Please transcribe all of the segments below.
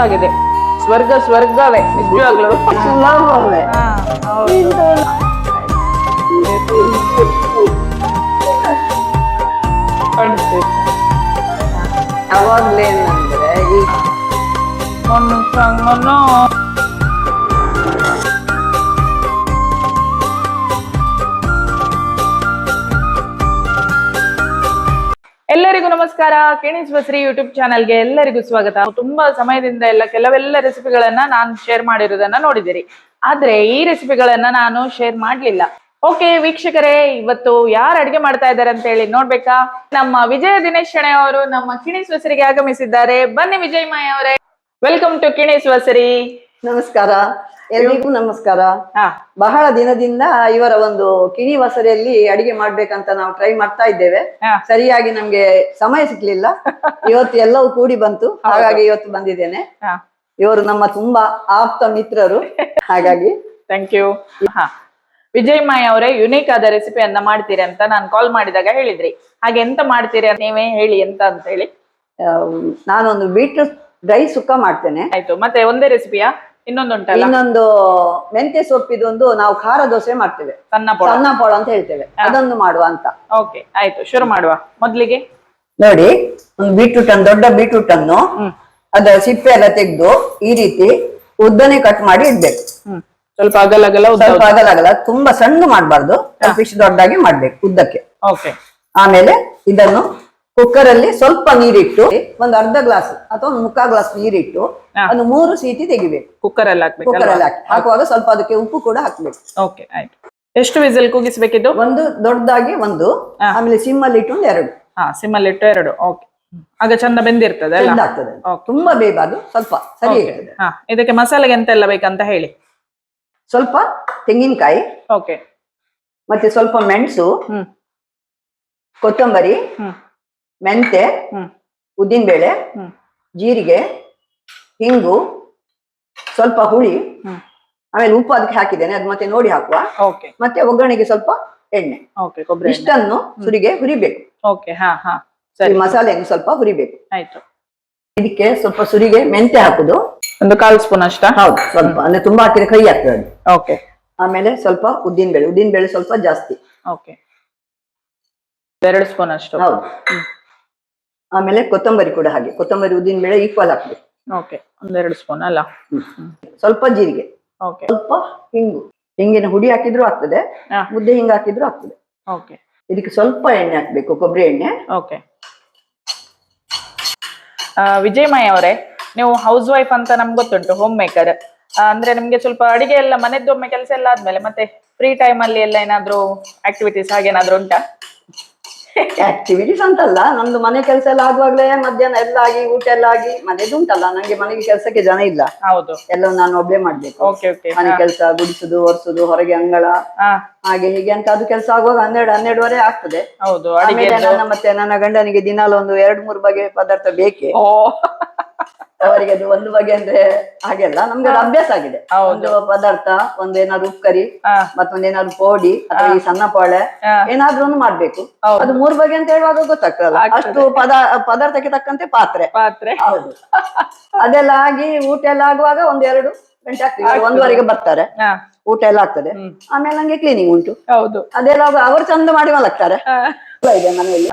ಚೆಂದಾಗಿದೆ ಸ್ವರ್ಗ ಸ್ವರ್ಗವೇ. ನಿಜವಾಗ್ಲು. ಅವಾಗ್ಲೇನಂದ್ರೆ ಈ ಮೊನ್ನು ಸಂಗನು ಕೆಣಿಸ್ ಬಸ್ರಿ ಯೂಟ್ಯೂಬ್ ಚಾನಲ್ಗೆ ಎಲ್ಲರಿಗೂ ಸ್ವಾಗತ. ತುಂಬಾ ಸಮಯದಿಂದ ಎಲ್ಲ ಕೆಲವೆಲ್ಲ ರೆಸಿಪಿಗಳನ್ನ ನಾನು ಶೇರ್ ಮಾಡಿರೋದನ್ನ ನೋಡಿದಿರಿ ಆದ್ರೆ ಈ ರೆಸಿಪಿಗಳನ್ನ ನಾನು ಶೇರ್ ಮಾಡ್ಲಿಲ್ಲ. ಓಕೆ ವೀಕ್ಷಕರೇ, ಇವತ್ತು ಯಾರು ಅಡಿಗೆ ಮಾಡ್ತಾ ಇದ್ದಾರೆ ಅಂತ ಹೇಳಿ ನೋಡ್ಬೇಕಾ? ನಮ್ಮ ವಿಜಯ ದಿನೇಶ್ ಶೆಣೆ ಅವರು ನಮ್ಮ ಕಿಣಿಸ್ ಬಸರಿಗೆ ಆಗಮಿಸಿದ್ದಾರೆ. ಬನ್ನಿ ವಿಜಯ್ ಮಾಯ ಅವರೇ. ವೆಲ್ಕಮ್ ಟು ಕಿಣಿಸ್ ಬಸರಿ ನಮಸ್ಕಾರ. ಎಲ್ರಿಗೂ ನಮಸ್ಕಾರ. ಬಹಳ ದಿನದಿಂದ ಇವರ ಒಂದು ಕಿಣಿ ವಸರಿಯಲ್ಲಿ ಅಡಿಗೆ ಮಾಡ್ಬೇಕಂತ ನಾವು ಟ್ರೈ ಮಾಡ್ತಾ ಇದ್ದೇವೆ. ಸರಿಯಾಗಿ ನಮ್ಗೆ ಸಮಯ ಸಿಗ್ಲಿಲ್ಲ ಇವತ್ತು ಎಲ್ಲವೂ ಕೂಡಿ ಬಂತು. ಹಾಗಾಗಿ ಇವತ್ತು ಬಂದಿದ್ದೇನೆ. ಇವರು ನಮ್ಮ ತುಂಬಾ ಆಪ್ತ ಮಿತ್ರರು. ಹಾಗಾಗಿ. ಥ್ಯಾಂಕ್ ಯು ವಿಜಯ್ ಮಾಯ್ ಅವರೇ ಯುನೀಕ್ ಆದ ರೆಸಿಪಿಯನ್ನ ಮಾಡ್ತೀರಿ ಅಂತ ನಾನು ಕಾಲ್ ಮಾಡಿದಾಗ ಹೇಳಿದ್ರಿ. ಹಾಗೆ ಎಂತ ಮಾಡ್ತೀರಿ ನೀವೇ ಹೇಳಿ ಎಂತ ಅಂತ ಹೇಳಿ. ನಾನು ನಾನೊಂದು ಬೀಟ್ರೂಟ್ ಡ್ರೈ ಸುಕ್ಕ ಮಾಡ್ತೇನೆ. ಆಯ್ತು. ಮತ್ತೆ ಒಂದೇ ರೆಸಿಪಿಯಾ ಇನ್ನೊಂದುಂಟಲ್ಲ? ಇನ್ನೊಂದು ಮೆಂತ್ಯ ಸೊಪ್ಪಿದೊಂದು ನಾವು ಖಾರ ದೋಸೆ ಮಾಡ್ತೇವೆ. ಸಣ್ಣ ಪೊಳ. ಸಣ್ಣ ಪೋಳ ಅಂತ ಹೇಳ್ತೇವೆ. ಅದೊಂದು ಮಾಡುವ ಅಂತ. ಓಕೆ ಆಯ್ತು. ಶುರು ಮಾಡುವ. ಮೊದ್ಲಿಗೆ? ನೋಡಿ ಒಂದು ಬೀಟ್ರೂಟ್ ಅನ್ನು ದೊಡ್ಡ ಬೀಟ್ರೂಟ್ ಅನ್ನು ಅದರ ಸಿಪ್ಪೆ ಎಲ್ಲ ತೆಗೆದು ಈ ರೀತಿ ಉದ್ದನೆ ಕಟ್ ಮಾಡಿ ಇಡ್ಬೇಕು. ಸ್ವಲ್ಪ ಅಗಲ ಅಗಲ ಸ್ವಲ್ಪ ಆಗಲಾಗಲ್ಲ ತುಂಬಾ ಸಣ್ಣ ಮಾಡಬಾರ್ದು. ಫಿಶ್ ದೊಡ್ಡಾಗಿ ದೊಡ್ಡದಾಗಿ ಮಾಡ್ಬೇಕು ಉದ್ದಕ್ಕೆ. ಓಕೆ. ಆಮೇಲೆ ಇದನ್ನು ಕುಕ್ಕರ್ ಅಲ್ಲಿ ಸ್ವಲ್ಪ ನೀರಿಟ್ಟು ಒಂದು ಅರ್ಧ ಗ್ಲಾಸ್ ಅಥವಾ ಒಂದು ಮುಕ್ಕಾ ಗ್ಲಾಸ್ ನೀರಿಟ್ಟು. ಒಂದು ಮೂರು ಸೀಟಿ ತೆಗಿಬೇಕು. ಕುಕ್ಕರ್ ಅಲ್ಲಿ ಕುಕ್ಕರ್ ಅಲ್ಲಿ ಹಾಕಿ ಹಾಕುವಾಗ ಸ್ವಲ್ಪ ಅದಕ್ಕೆ ಉಪ್ಪು ಕೂಡ ಹಾಕ್ಬೇಕು. ಓಕೆ ಆಯ್ತು. ಎಷ್ಟು ವಿಸಿಲ್ ಕೂಗಿಸ್ಬೇಕಿದ್ದು ಒಂದು ದೊಡ್ಡದಾಗಿ ಒಂದು ಆಮೇಲೆ ಸಿಮ್ ಅಲ್ಲಿ ಇಟ್ಟು ಒಂದು ಎರಡು. ಹಾ ಸಿಮ್ಮಲ್ಲಿ ಇಟ್ಟು ಎರಡು. ಓಕೆ ಆಗ ಚಂದ ಬೆಂದಿರ್ತದೆ ಅಲ್ಲ? Okay. ತುಂಬಾ ಬೇಯಬಾರ್ದು ಸ್ವಲ್ಪ ಸರಿ Okay. ಇರ್ತದೆ. ಹಾ ಇದಕ್ಕೆ ಮಸಾಲೆಗೆ ಎಂತೆಲ್ಲ ಬೇಕಂತ ಹೇಳಿ? ಸ್ವಲ್ಪ ತೆಂಗಿನಕಾಯಿ ಓಕೆ ಮತ್ತೆ ಸ್ವಲ್ಪ ಮೆಣಸು ಹ್ಮ್. ಕೊತ್ತಂಬರಿ ಹ್ಮ್. ಮೆಂತೆ ಉದ್ದಿನಬೇಳೆ ಜೀರಿಗೆ ಹಿಂಗು ಸ್ವಲ್ಪ ಹುಳಿ ಆಮೇಲೆ ಉಪ್ಪು ಅದಕ್ಕೆ ಹಾಕಿದ್ದೇನೆ ಅದು ಮತ್ತೆ ನೋಡಿ ಹಾಕುವ. ಓಕೆ. ಮತ್ತೆ ಒಗ್ಗರಣೆಗೆ ಸ್ವಲ್ಪ ಎಣ್ಣೆ. ಇಷ್ಟನ್ನು ಸುರಿಗೆ ಹುರಿಬೇಕು. ಮಸಾಲೆಯನ್ನು ಸ್ವಲ್ಪ ಹುರಿಬೇಕು. ಆಯ್ತು. ಇದಕ್ಕೆ ಸ್ವಲ್ಪ ಸುರಿಗೆ ಮೆಂತೆ ಹಾಕುದು. ಒಂದು ಕಾಲು ಸ್ಪೂನ್ ಅಷ್ಟ? ಹೌದು ಸ್ವಲ್ಪ. ಅಂದ್ರೆ ತುಂಬಾ ಹಾಕಿದ್ರೆ ಕೈ ಆಗ್ತದೆ. ಓಕೆ. ಆಮೇಲೆ ಸ್ವಲ್ಪ ಉದ್ದಿನ ಬೇಳೆ ಉದ್ದಿನ ಬೇಳೆ ಸ್ವಲ್ಪ ಜಾಸ್ತಿ. ಓಕೆ. ಎರಡು ಸ್ಪೂನ್ ಅಷ್ಟು. ಹೌದು. ಆಮೇಲೆ ಕೊತ್ತಂಬರಿ ಕೂಡ ಹಾಗೆ. ಕೊತ್ತಂಬರಿ ಉದ್ದಿನ ಬೇಳೆ ಈಕ್ವಲ್ ಹಾಕ್ಬೇಕು ಓಕೆ ಒಂದೆರಡು ಸ್ಪೂನ್ ಅಲ್ಲ? ಸ್ವಲ್ಪ ಜೀರಿಗೆ. ಓಕೆ ಸ್ವಲ್ಪ ಹಿಂಗು. ಹಿಂಗಿನ ಹುಡಿ ಹಾಕಿದ್ರು ಆಗ್ತದೆ. ಹಾ. ಮುದ್ದೆ ಹಿಂಗ ಹಾಕಿದ್ರು ಆಗ್ತದೆ. ಓಕೆ ಇದಕ್ಕೆ ಸ್ವಲ್ಪ ಎಣ್ಣೆ ಹಾಕ್ಬೇಕು ಕೊಬ್ಬರಿ ಎಣ್ಣೆ. ಓಕೆ ವಿಜಯಮಯ ಅವರೇ ನೀವು ಹೌಸ್ ವೈಫ್ ಅಂತ ನಮ್ಗೆ ಗೊತ್ತುಂಟು ಹೋಮ್ ಮೇಕರ್ ಅಂದ್ರೆ ನಿಮ್ಗೆ ಸ್ವಲ್ಪ ಅಡಿಗೆ ಎಲ್ಲ ಮನೆದೊಮ್ಮೆ ಕೆಲಸ ಎಲ್ಲ ಆದ್ಮೇಲೆ ಮತ್ತೆ ಫ್ರೀ ಟೈಮ್ ಅಲ್ಲಿ ಎಲ್ಲ ಏನಾದ್ರೂ ಆಕ್ಟಿವಿಟೀಸ್ ಹಾಗೇನಾದ್ರೂ ಉಂಟಾ? ಆಕ್ಟಿವಿಟೀಸ್ ಅಂತಲ್ಲ ನಮ್ದು ಮನೆ ಕೆಲಸ ಎಲ್ಲ ಆಗುವಾಗ್ಲೇ ಮಧ್ಯಾಹ್ನ ಎಲ್ಲ ಆಗಿ ಊಟ ಎಲ್ಲ ಆಗಿ ಮನೆದು ಉಂಟಲ್ಲ ನಂಗೆ ಮನೆಗೆ ಕೆಲಸಕ್ಕೆ ಜನ ಇಲ್ಲ. ಹೌದು. ಎಲ್ಲ ನಾನು ಒಬ್ಬೇ ಮಾಡ್ಬೇಕು. ಓಕೆ ಓಕೆ ಮನೆ ಕೆಲಸ ಗುಡಿಸುದು ಒರೆಸುದು ಹೊರಗೆ ಅಂಗಳ. ಹಾಗೆ ಹೀಗೆ ಅಂತ ಅದು ಕೆಲಸ ಆಗುವಾಗ ಹನ್ನೆರಡು ಹನ್ನೆರಡುವರೆ ಆಗ್ತದೆ. ಹೌದು ಆಮೇಲೆ ನನ್ನ ಮತ್ತೆ ನನ್ನ ಗಂಡನಿಗೆ ದಿನಾಲ ಒಂದು ಎರಡ್ ಮೂರು ಬಗೆ ಪದಾರ್ಥ ಬೇಕೇ. ಓ ಅವರಿಗೆ ಅದು ಒಂದು ಬಗೆ ಅಂದ್ರೆ ಹಾಗೆಲ್ಲ ನಮ್ಗೆ ಅದು ಅಭ್ಯಾಸ ಆಗಿದೆ. ಒಂದು ಪದಾರ್ಥ ಒಂದು ಏನಾದ್ರು ಉಪ್ಕರಿ ಮತ್ತೊಂದು ಏನಾದ್ರು ಪೋಡಿ ಅಥವಾ ಈ ಸಣ್ಣ ಪಾಳೆ ಏನಾದ್ರು ಮಾಡ್ಬೇಕು. ಅದು ಮೂರ್ ಬಗೆ ಅಂತ ಹೇಳುವಾಗ ಗೊತ್ತಾಗ್ತದಲ್ಲ? ಅಷ್ಟು ಪದ ಪದಾರ್ಥಕ್ಕೆ ತಕ್ಕಂತೆ ಪಾತ್ರೆ. ಪಾತ್ರೆ. ಹೌದು. ಅದೆಲ್ಲ ಆಗಿ ಊಟ ಎಲ್ಲ ಆಗುವಾಗ ಒಂದೆರಡು ಗಂಟೆ ಆಗ್ತದೆ. ಒಂದುವರೆಗೆ ಬರ್ತಾರೆ. ಊಟ ಎಲ್ಲ ಆಗ್ತದೆ. ಆಮೇಲೆ ನಂಗೆ ಕ್ಲೀನಿಂಗ್ ಉಂಟು. ಹೌದು. ಅದೆಲ್ಲ ಅವರು ಚಂದ ಮಾಡಿ ಮಲಗ್ತಾರೆ. ಇದೆ ಮನೆಯಲ್ಲಿ.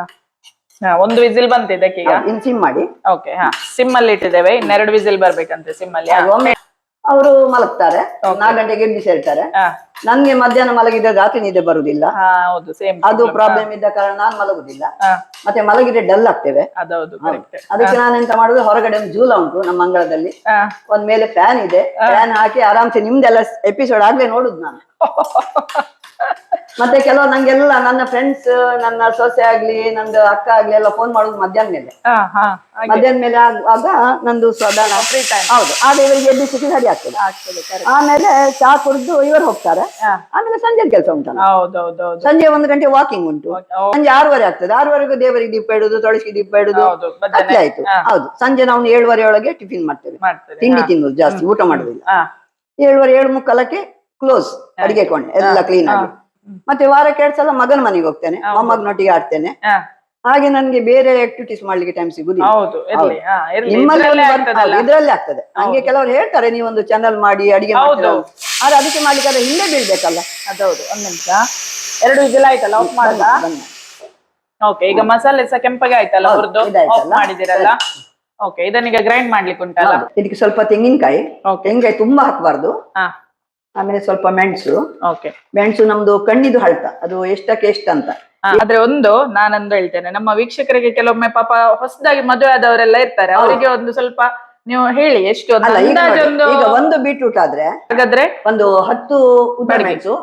ಒಂದು ವಿಸಿಲ್ ಬಂತಿದೆ ಈಗ ಇನ್ ಸಿಮ್ ಮಾಡಿ. ಓಕೆ ಹಾ. ಸಿಮ್ ಅಲ್ಲಿ ಇಟ್ಟಿದ್ದೇವೆ ಇನ್ನೆರಡು ವಿಸಿಲ್ ಬರ್ಬೇಕಂತೆ ಸಿಮ್ ಅಲ್ಲಿ. ಒಮ್ಮೆ ಅವರು ಮಲಗ್ತಾರೆ ನಾಲ್ಕು ಗಂಟೆಗೆ ಹೇಳ್ತಾರೆ ಹಾ. ನನ್ಗೆ ಮಧ್ಯಾಹ್ನ ಮಲಗಿದ್ರೆ ರಾತ್ರಿ ನಿದ್ದೆ ಬರುದಿಲ್ಲ. ಹೌದು ಸೇಮ್ ಅದು ಪ್ರಾಬ್ಲಮ್ ಇದ್ದ ಕಾರಣ ನಾನ್ ಮಲಗುದಿಲ್ಲ. ಮತ್ತೆ ಮಲಗಿದ್ರೆ ಡಲ್ ಆಗ್ತೇವೆ. ಅದಕ್ಕೆ ನಾನು ಎಂತ ಮಾಡುದು ಹೊರಗಡೆ ಒಂದು ಜೂಲ ಉಂಟು ನಮ್ಮ ಅಂಗಳದಲ್ಲಿ ಒಂದ್ ಮೇಲೆ ಫ್ಯಾನ್ ಇದೆ. ಫ್ಯಾನ್ ಹಾಕಿ ಆರಾಮ್ಸೆ ನಿಮ್ದೆಲ್ಲ ಎಪಿಸೋಡ್ ಆಗ್ಲೇ ನೋಡುದು ನಾನು. ಮತ್ತೆ ಕೆಲವ್ ನಂಗೆಲ್ಲ ನನ್ನ ಫ್ರೆಂಡ್ಸ್ ನನ್ನ ಸೊಸೆ ಆಗ್ಲಿ ನಂದು ಅಕ್ಕ ಆಗ್ಲಿ ಎಲ್ಲ ಫೋನ್ ಮಾಡೋದು ಮಧ್ಯಾಹ್ನ ಮೇಲೆ. ಮಧ್ಯಾಹ್ನ ಮೇಲೆ ಆಗುವಾಗ ನಂದು ಟೈಮ್ ಹೌದು ಆಗ ಇವರಿಗೆ ಸಿಟಿ ಸರಿ ಆಗ್ತದೆ. ಆಮೇಲೆ ಚಾ ಕುಡಿದು ಇವರು ಹೋಗ್ತಾರೆ. ಆಮೇಲೆ ಸಂಜೆ ಕೆಲಸ ಉಂಟಲ್ಲ. ಹೌದೌದೌದು. ಸಂಜೆ ಒಂದು ಗಂಟೆ ವಾಕಿಂಗ್ ಉಂಟು. ಸಂಜೆ ಆರೂವರೆ ಆಗ್ತದೆ. ಆರೂವರೆಗೂ ದೇವರಿಗೆ ದೀಪ ಇಡುದು ತೊಳಸಿ ದೀಪ ಇಡುದು. ಹೌದು ಕತ್ಲೆ ಆಯ್ತು. ಹೌದು ಸಂಜೆ ನಾವು ಏಳುವರೆ ಒಳಗೆ ಟಿಫಿನ್ ಮಾಡ್ತೇವೆ. ತಿಂಡಿ ತಿನ್ನುದು ಜಾಸ್ತಿ ಊಟ ಮಾಡುದಿಲ್ಲ. ಏಳುವರೆ ಏಳು ಮುಕ್ಕಾಲಕ್ಕೆ ಕ್ಲೋಸ್ ಅಡಿಗೆ ಕೊಂಡೆ ಎಲ್ಲ ಕ್ಲೀನ್ ಆಗಿ. ಮತ್ತೆ ವಾರಕ್ಕೆ ಎರಡ್ ಸಲ ಮಗನ ಮನೆಗೆ ಹೋಗ್ತೇನೆ ಮೊಮ್ಮಗನೊಟ್ಟಿಗೆ ಆಡ್ತೇನೆ. ಹಾಗೆ ನನ್ಗೆ ಬೇರೆ ಆಕ್ಟಿವಿಟೀಸ್ ಮಾಡ್ಲಿಕ್ಕೆ ಟೈಮ್ ಸಿಗುದಿಲ್ಲ. ಇದ್ರಲ್ಲೇ ಆಗ್ತದೆ. ಹಂಗೆ ಕೆಲವರು ಹೇಳ್ತಾರೆ ನೀವೊಂದು ಚಾನಲ್ ಮಾಡಿ ಅಡಿಗೆ. ಆದ್ರೆ ಅದಕ್ಕೆ ಮಾಡ್ಲಿಕ್ಕೆ ಹಿಂದೆ ಬೀಳ್ಬೇಕಲ್ಲ. ಅದೌದು ಒಂದ್ ನಿಮಿಷ. ಎರಡು ವಿಜಿಲ್ ಆಯ್ತಲ್ಲ ಆಫ್ ಮಾಡಲ್ಲ ಓಕೆ ಈಗ ಮಸಾಲೆ ಸಹ ಕೆಂಪಗೆ ಆಯ್ತಲ್ಲ ಆಫ್ ಮಾಡಿದಿರಲ್ಲ? ಓಕೆ ಇದನ್ನೀಗ ಗ್ರೈಂಡ್ ಮಾಡ್ಲಿಕ್ಕೆ ಉಂಟಲ್ಲ? ಇದಕ್ಕೆ ಸ್ವಲ್ಪ ತೆಂಗಿನಕಾಯಿ. ತೆಂಗಿನಕಾಯಿ ತುಂಬಾ ಹಾಕಬಾರ್ದು. ಆಮೇಲೆ ಸ್ವಲ್ಪ ಮೆಣಸು. ಓಕೆ ಮೆಣಸು ನಮ್ದು ಕಣ್ಣಿದು ಹಳ್ತ ಅದು ಎಷ್ಟಕ್ಕೆ ಎಷ್ಟು ಅಂತ. ಆದ್ರೆ ಒಂದು ನಾನೊಂದು ಹೇಳ್ತೇನೆ. ನಮ್ಮ ವೀಕ್ಷಕರಿಗೆ ಕೆಲವೊಮ್ಮೆ ಪಾಪ ಹೊಸದಾಗಿ ಮದುವೆ ಆದವರೆಲ್ಲ ಇರ್ತಾರೆ. ಅವರಿಗೆ ಒಂದು ಸ್ವಲ್ಪ ನೀವು ಹೇಳಿ ಎಷ್ಟು ಈಗ ಒಂದು ಬೀಟ್ರೂಟ್ ಆದ್ರೆ ಹಾಗಾದ್ರೆ ಒಂದು ಹತ್ತು ಉದ್ದ. ಮೆಣಸು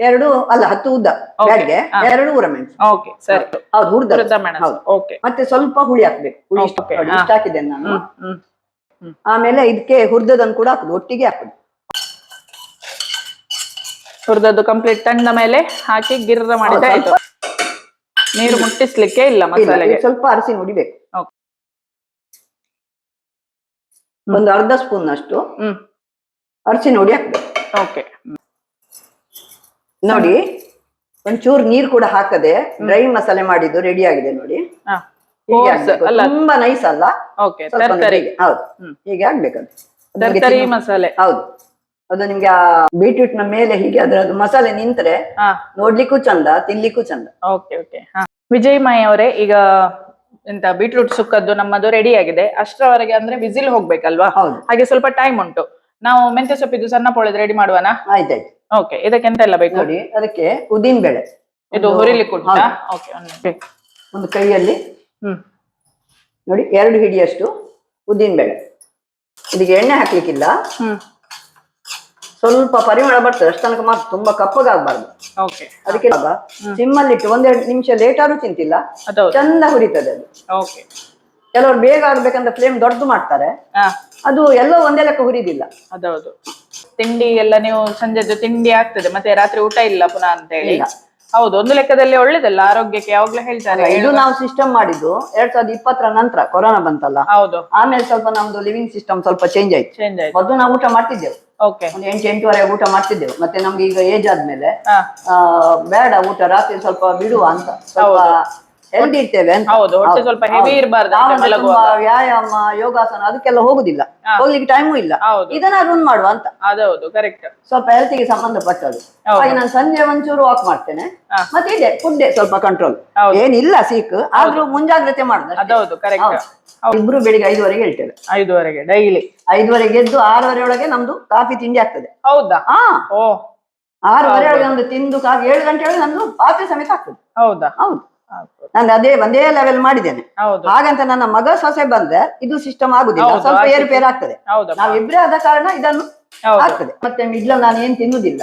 ಎರಡು ಅಲ್ಲ ಹತ್ತು ಉದ್ದ. ಬ್ಯಾಡ್ಗೆ. ಎರಡು ಊರ ಮೆಣಸು. ಓಕೆ ಸರಿ. ಹೌದು. ಹುರಿದ ಮೆಣಸು. ಓಕೆ ಮತ್ತೆ ಸ್ವಲ್ಪ ಹುಳಿ ಹಾಕ್ಬೇಕು. ಹುಳಿ ಇಷ್ಟ ಹಾಕಿದ್ದೇನೆ ನಾನು. ಆಮೇಲೆ ಇದಕ್ಕೆ ಹುರ್ದದನ್ನು ಕೂಡ ಹಾಕುದು ಒಟ್ಟಿಗೆ ಹಾಕುದು. ಹುರಿದದ್ದು ಕಂಪ್ಲೀಟ್ ತಣ್ಣ ಮೇಲೆ ಹಾಕಿ ಗಿರ್ರ ಮಾಡಿದ್ರೆ ಆಯ್ತು. ನೀರು ಮುಟ್ಟಿಸ್ಲಿಕ್ಕೆ ಇಲ್ಲ ಮಸಾಲೆಗೆ. ಸ್ವಲ್ಪ ಅರಸಿ ಹುಡಿಬೇಕು Okay. ಒಂದು ಅರ್ಧ ಸ್ಪೂನ್ ಅಷ್ಟು ಹ್ಮ್. ಅರಸಿ ನೋಡಿ ಹಾಕ್ಬೇಕು. ಓಕೆ. ನೋಡಿ ಒಂಚೂರು ನೀರು ಕೂಡ ಹಾಕದೆ ಡ್ರೈ ಮಸಾಲೆ ಮಾಡಿದ್ದು ರೆಡಿ ಆಗಿದೆ ನೋಡಿ. ತುಂಬಾ ನೈಸ್ ಅಲ್ಲ. ಹೌದು. ಹೀಗೆ ಆಗ್ಬೇಕು ಅದು ನಿಮ್ಗೆ ತರಕಾರಿ ಮಸಾಲೆ. ಹೌದು. ಅದು ನಿಮ್ಗೆ ಆ ಬೀಟ್ರೂಟ್ನ ಮೇಲೆ ಹೀಗೆ ಅದ್ರದ್ದು ಮಸಾಲೆ ನಿಂತ್ರೆ ಹಾ. ನೋಡ್ಲಿಕ್ಕೂ ಚಂದ ತಿನ್ಲಿಕ್ಕೂ ಚಂದ. ಓಕೆ ಓಕೆ ಹಾ. ವಿಜಯ್ ಮೈ ಅವರೇ ಈಗ ಎಂತ ಬೀಟ್ರೂಟ್ ಸುಕ್ಕದ್ದು ನಮ್ಮದು ರೆಡಿ ಆಗಿದೆ. ಅಷ್ಟರವರೆಗೆ ಅಂದ್ರೆ ಬಿಸಿಲ್ ಹೋಗ್ಬೇಕಲ್ವಾ? ಹೌದು. ಹಾಗೆ ಸ್ವಲ್ಪ ಟೈಮ್ ಉಂಟು. ನಾವು ಮೆಂತ್ಯ ಸೊಪ್ಪಿದ್ದು ಸಣ್ಣ ಪೊಳೆದು ರೆಡಿ ಮಾಡುವನಾ? ಆಯ್ತಾಯ್ತು. ಓಕೆ ಇದಕ್ಕೆ ಎಂತ ಎಲ್ಲ ಬೇಕು? ನೋಡಿ ಅದಕ್ಕೆ ಉದ್ದಿನ ಬೇಳೆ ಇದು ಒಂದು- ಹುರಿಲಿಕ್ಕೆ ಉಂಟಾ? ಹೌದು. ಓಕೆ ಒಂದು ಒಂದು ಕೈಯಲ್ಲಿ. ಹ್ಮ್. ನೋಡಿ ಎರಡು ಹಿಡಿಯಷ್ಟು ಉದ್ದಿನ ಬೇಳೆ ಇದಕ್ಕೆ ಎಣ್ಣೆ ಹಾಕ್ಲಿಕ್ಕಿಲ್ಲ. ಹ್ಮ್. ಸ್ವಲ್ಪ ಪರಿಮಳ ಬರ್ತದೆ ಅಷ್ಟು ತನಕ ಮಾತ್ರ ತುಂಬಾ ಕಪ್ಪಗಾಗಬಾರ್ದು. ಓಕೆ ಅದಕ್ಕೆ ಸಿಮ್ಮಲ್ಲಿಟ್ಟು ಒಂದೆರಡು ನಿಮಿಷ ಲೇಟ್ ಆದ್ರೂ ಚಿಂತಿಲ್ಲ ಚಂದ ಹುರಿತದೆ ಅದು. ಓಕೆ ಕೆಲವರು ಬೇಗ ಆಗ್ಬೇಕಂತ ಫ್ಲೇಮ್ ದೊಡ್ಡದು ಮಾಡ್ತಾರೆ ಹಾ. ಅದು ಎಲ್ಲೋ ಒಂದೇ ಲೆಕ್ಕ ಹುರಿದಿಲ್ಲ. ಅದೌದು ತಿಂಡಿ ಎಲ್ಲ ನೀವು ಸಂಜೆದ್ದು ತಿಂಡಿ ಆಗ್ತದೆ ಮತ್ತೆ ರಾತ್ರಿ ಊಟ ಇಲ್ಲ ಪುನಃ ಅಂತ ಹೇಳಿ. ಹೌದು ಒಂದು ಲೆಕ್ಕದಲ್ಲಿ ಒಳ್ಳೇದಲ್ಲ ಆರೋಗ್ಯಕ್ಕೆ ಯಾವಾಗ್ಲೂ ಹೇಳ್ತಾರೆ. ಇದು ನಾವು ಸಿಸ್ಟಮ್ ಮಾಡಿದ್ದು ಎರಡ್ ಸಾವಿರದ ಇಪ್ಪತ್ತರ ನಂತರ ಕೊರೋನಾ ಬಂತಲ್ಲ? ಹೌದು. ಆಮೇಲೆ ಸ್ವಲ್ಪ ನಮ್ದು ಲಿವಿಂಗ್ ಸಿಸ್ಟಮ್ ಸ್ವಲ್ಪ ಚೇಂಜ್ ಆಯ್ತು. ಚೇಂಜ್ ಆಯ್ತು. ಮೊದಲು ನಾವು ಊಟ ಮಾಡ್ತಿದ್ದೆವು. ಓಕೆ ಒಂದು ಎಂಟು ಎಂಟುವರೆ ಊಟ ಮಾಡ್ತಿದ್ದೆವು. ಮತ್ತೆ ನಮ್ಗೆ ಈಗ ಏಜ್ ಆದ್ಮೇಲೆ ಆ, ಬೇಡ ಊಟ ರಾತ್ರಿ ಸ್ವಲ್ಪ ಬಿಡುವ ಅಂತ. ಸ್ವಲ್ಪ ಹೆಲ್ದಿ ಇರ್ತೇವೆ ಅಂತ. ಹೌದು ಹೊಟ್ಟೆ ಸ್ವಲ್ಪ ಹೆವಿ ಹೌದು. ಇರಬಾರ್ದು ವ್ಯಾಯಾಮ ಯೋಗಾಸನ ಅದಕ್ಕೆಲ್ಲ ಹೋಗುದಿಲ್ಲ. ಹೋಗ್ಲಿಕ್ಕೆ ಟೈಮು ಇಲ್ಲ. ಇದನ್ನ ರೂನ್ ಮಾಡುವ ಅಂತ. ಅದೌದು ಕರೆಕ್ಟ್ ಸ್ವಲ್ಪ ಹೆಲ್ತಿಗೆ ಸಂಬಂಧಪಟ್ಟದ್ದು. ಸಂಬಂಧಪಟ್ಟದು ಹಾಗೆ ನಾನು ಸಂಜೆ ಒಂಚೂರು ವಾಕ್ ಮಾಡ್ತೇನೆ. ಮತ್ತೆ ಇದೆ ಫುಡ್ ಸ್ವಲ್ಪ ಕಂಟ್ರೋಲ್ ಏನಿಲ್ಲ ಸೀಕ್ ಆದ್ರೂ ಮುಂಜಾಗ್ರತೆ ಮಾಡುದು. ಅದೌದು ಕರೆಕ್ಟ್ ಹೌದು. ಇಬ್ರು ಬೆಳಿಗ್ಗೆ ಐದುವರೆಗೆ ಹೇಳ್ತೇವೆ. ಐದುವರೆಗೆ ಡೈಲಿ ಐದುವರೆಗೆ ಎದ್ದು ಆರೂವರೆ ಒಳಗೆ ನಮ್ದು ಕಾಫಿ ತಿಂಡಿ ಆಗ್ತದೆ. ಹೌದಾ? ಹಾ. ಓ. ಆರೂವರೆ ಒಳಗೆ ನಮ್ದು ತಿಂದು ಕಾಫಿ ಏಳು ಗಂಟೆ ಒಳಗೆ ನಮ್ದು ಕಾಫಿ ಸಮೇತ ಆಗ್ತದೆ. ಹೌದಾ? ಹೌದು. ನಾನು ಅದೇ ಒಂದೇ ಲೆವೆಲ್ ಮಾಡಿದ್ದೇನೆ. ಹಾಗಂತ ನನ್ನ ಮಗ ಸೊಸೆ ಬಂದ್ರೆ ಇದು ಸಿಸ್ಟಮ್ ಆಗುದಿಲ್ಲ. ಸ್ವಲ್ಪ. ಏರುಪೇರು ಆಗ್ತದೆ ನಾವು ನಾವಿಬ್ರೇ ಆದ ಕಾರಣ ಇದನ್ನು ಆಗ್ತದೆ. ಮತ್ತೆ ಮಿಡ್ಲ ನಾನು ಏನ್ ತಿನ್ನುದಿಲ್ಲ.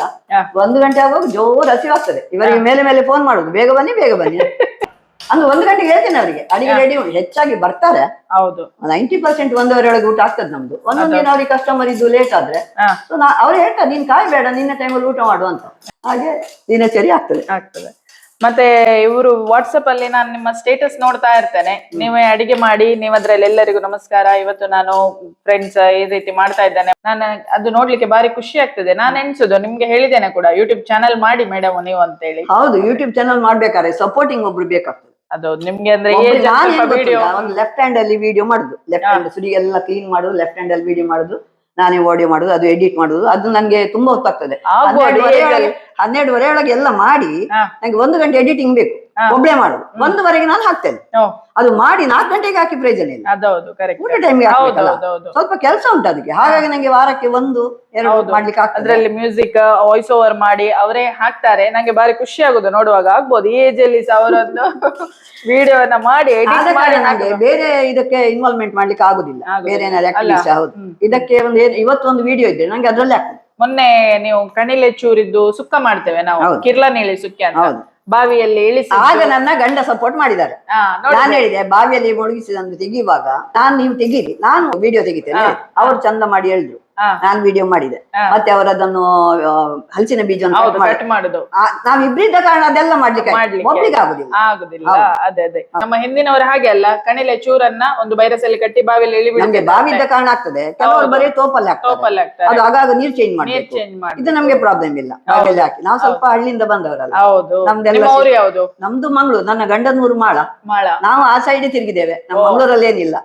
ಒಂದು ಗಂಟೆ ಆಗುವಾಗ ಜೋರ್ ಹಸಿವಾಗ್ತದೆ ಇವರಿಗೆ ಮೇಲೆ ಮೇಲೆ ಫೋನ್ ಮಾಡುದು. ಬೇಗ ಬನ್ನಿ ಬೇಗ ಬನ್ನಿ. ಅಂದ್ರೆ ಒಂದು ಗಂಟೆಗೆ ಹೇಳ್ತೇನೆ ಅವರಿಗೆ. ಅಡಿಗೆ ರೆಡಿ ಹೆಚ್ಚಾಗಿ ಬರ್ತಾರೆ. ಹೌದು. ನೈಂಟಿ ಪರ್ಸೆಂಟ್ ಒಂದವರೆ ಒಳಗೆ ಊಟ ಆಗ್ತದೆ ನಮ್ದು. ಒಂದೊಂದು ದಿನ ಅವ್ರಿಗೆ ಕಸ್ಟಮರ್ ಇದು ಲೇಟ್ ಆದ್ರೆ. ಅವ್ರು ಹೇಳ್ತಾರೆ ನೀನ್ ಕಾಯ್ಬೇಡ ನಿನ್ನ ಟೈಮಲ್ಲಿ ಊಟ ಮಾಡು ಅಂತ. ಹಾಗೆ ದಿನಚರಿ ಆಗ್ತದೆ. ಆಗ್ತದೆ. ಮತ್ತೆ ಇವರು ವಾಟ್ಸಪ್ ಅಲ್ಲಿ ನಾನು ನಿಮ್ಮ ಸ್ಟೇಟಸ್ ನೋಡ್ತಾ ಇರ್ತೇನೆ. ನೀವೇ ಅಡಿಗೆ ಮಾಡಿ ನೀವು ಅದ್ರಲ್ಲಿ ಎಲ್ಲರಿಗೂ ನಮಸ್ಕಾರ. ಇವತ್ತು ನಾನು ಫ್ರೆಂಡ್ಸ್ ಈ ರೀತಿ ಮಾಡ್ತಾ ಇದ್ದೇನೆ. ನಾನು ಅದು ನೋಡ್ಲಿಕ್ಕೆ ಬಾರಿ ಖುಷಿ ಆಗ್ತದೆ. ನಾನು ಎನ್ಸುದು ನಿಮ್ಗೆ ಹೇಳಿದ್ದೇನೆ ಕೂಡ ಯೂಟ್ಯೂಬ್ ಚಾನಲ್ ಮಾಡಿ ಮೇಡಮ್ ನೀವು ಅಂತ ಹೇಳಿ ಹೌದು ಯೂಟ್ಯೂಬ್ ಚಾನಲ್ ಮಾಡ್ಬೇಕಾದ್ರೆ ಸಪೋರ್ಟಿಂಗ್ ಒಬ್ರು ಬೇಕಾಗ್ತದೆ. ಅದು ನಿಮ್ಗೆ ಅಂದ್ರೆ ಲೆಫ್ಟ್ ಹ್ಯಾಂಡ್ ಅಲ್ಲಿ ವಿಡಿಯೋ ಮಾಡುದು. ಲೆಫ್ಟ್ ಹ್ಯಾಂಡ್ ಸುಡಿ ಎಲ್ಲ ಕ್ಲೀನ್ ಮಾಡುದು ಲೆಫ್ಟ್ ಹ್ಯಾಂಡ್ ಅಲ್ಲಿ ವಿಡಿಯೋ ಮಾಡುದು. ನಾನೇ ಆಡಿಯೋ ಮಾಡುದು ಅದು ಎಡಿಟ್ ಮಾಡುದು ಅದು ನನಗೆ ತುಂಬಾ ಹೊತ್ತಾಗ್ತದೆ ಹನ್ನೆರಡು ಹನ್ನೆರಡುವರೆ? ಒಳಗೆ ಹನ್ನೆರಡುವರೆ ಒಳಗೆ ಎಲ್ಲ ಮಾಡಿ. ನಂಗೆ ಒಂದು ಗಂಟೆ ಎಡಿಟಿಂಗ್ ಬೇಕು. ಒಬ್ಳೆ ಮಾಡುದು ಒಂದುವರೆಗೆ ನಾನು ಹಾಕ್ತೇನೆ. ಅದು ಮಾಡಿ ನಾಲ್ಕು ಗಂಟೆಗೆ ಹಾಕಿ ಪ್ರಯೋಜನ ಇಲ್ಲ. ಊಟ ಟೈಮ್ಗೆ ಸ್ವಲ್ಪ ಕೆಲಸ ಉಂಟು ಅದಕ್ಕೆ. ಹಾಗಾಗಿ ನಂಗೆ ವಾರಕ್ಕೆ ಒಂದು ಎರಡು ಮಾಡ್ಲಿಕ್ಕೆ ಅದ್ರಲ್ಲಿ ಮ್ಯೂಸಿಕ್ ವಾಯ್ಸ್ ಓವರ್ ಮಾಡಿ ಅವರೇ ಹಾಕ್ತಾರೆ. ನಂಗೆ ಬಾರಿ ಖುಷಿ ಆಗುದು. ನೋಡುವಾಗ ಆಗ್ಬೋದು. ಈ ಏಜ್ ಅಲ್ಲಿ ಸಹ ಅವರೊಂದು ವಿಡಿಯೋನ ಮಾಡಿ ಬೇರೆ ಇದಕ್ಕೆ ಇನ್ವಾಲ್ವ್ಮೆಂಟ್ ಮಾಡ್ಲಿಕ್ಕೆ ಆಗುದಿಲ್ಲ. ಬೇರೆ ಏನಾದ್ರು ಹೌದು. ಇದಕ್ಕೆ ಒಂದು ಇವತ್ತೊಂದು ವಿಡಿಯೋ ಇದೆ ನಂಗೆ ಅದ್ರಲ್ಲೇ ಹಾಕುದು. ಮೊನ್ನೆ ನೀವು ಕಣಿಲೆ ಚೂರಿದ್ದು ಸುಕ್ಕ ಮಾಡ್ತೇವೆ ನಾವು. ಕಿರ್ಲನೇಳಿ ಸುಕ್ಕೆ ಅಂತ. ಬಾವಿಯಲ್ಲಿ ಇಳಿಸಿ ಆಗ ನನ್ನ ಗಂಡ ಸಪೋರ್ಟ್ ಮಾಡಿದ್ದಾರೆ ನಾನು ಹೇಳಿದೆ ಬಾವಿಯಲ್ಲಿ ಮುಳುಗಿಸಿದಂದು ತೆಗಿಯುವಾಗ ನಾನು ನೀವು ತೆಗೀರಿ ನಾನು ವಿಡಿಯೋ ತೆಗಿತೇನೆ. ಅವ್ರು ಚಂದ ಮಾಡಿ ಹೇಳಿದ್ರು. ನಾನ್ ವಿಡಿಯೋ ಮಾಡಿದೆ. ಮತ್ತೆ ಅವರದನ್ನು ಹಲಸಿನ ಬೀಜವನ್ನು ಹೌದು cut ಕಟ್ ಮಾಡುದು. ಆ, ನಾವ್ ಇಬ್ರಿದ್ದ ಕಾರಣ ಅದೆಲ್ಲ ಮಾಡ್ಲಿಕ್ಕೆ ಒಬ್ರಿಗೆ ಆಗುದಿಲ್ಲ. ಆಗುದಿಲ್ಲ. ಅದೇ ಅದೇ. ನಮ್ಮ ಹಿಂದಿನವರು ಹಾಗೆ ಅಲ್ಲ. ಕಣಿಲೆ ಚೂರನ್ನ ಒಂದು ಬೈರಸಲ್ಲಿ ಕಟ್ಟಿ ಬಾವಿಲಿ ಇಳಿ ನಮ್ಗೆ ಬಾವಿ ಇದ್ದ ಕಾರಣ ಆಗ್ತದೆ. ಕೆಲವರು. ಬರೀ ತೋಪಲ್ಲಿ ತೋಪಲ್ಲಿ ಟೋಪಲ್ಲಿ ಅದು ಆಗಾಗ ನೀರ್ ಚೇಂಜ್ ಮಾಡಿ ಇದು ನಮ್ಗೆ ಪ್ರಾಬ್ಲಮ್ ಇಲ್ಲ. ಬಾವಿಯಲ್ಲಿ ಹಾಕಿ. ನಾವು ಸ್ವಲ್ಪ ಹಳ್ಳಿಯಿಂದ ಬಂದವರಲ್ಲ. ಹೌದು. ನಮ್ದೆಲ್ಲ ಯಾವುದು? ನಮ್ದು ಮಂಗಳೂರು. ನನ್ನ ಗಂಡನೂರು ಮಾಳ. ಮಾಳ. ನಾವು ಆ ಸೈಡ್ ತಿರುಗಿದ್ದೇವೆ. ನಮ್ಮ ಮಂಗಳೂರಲ್ಲಿ ಏನಿಲ್ಲ.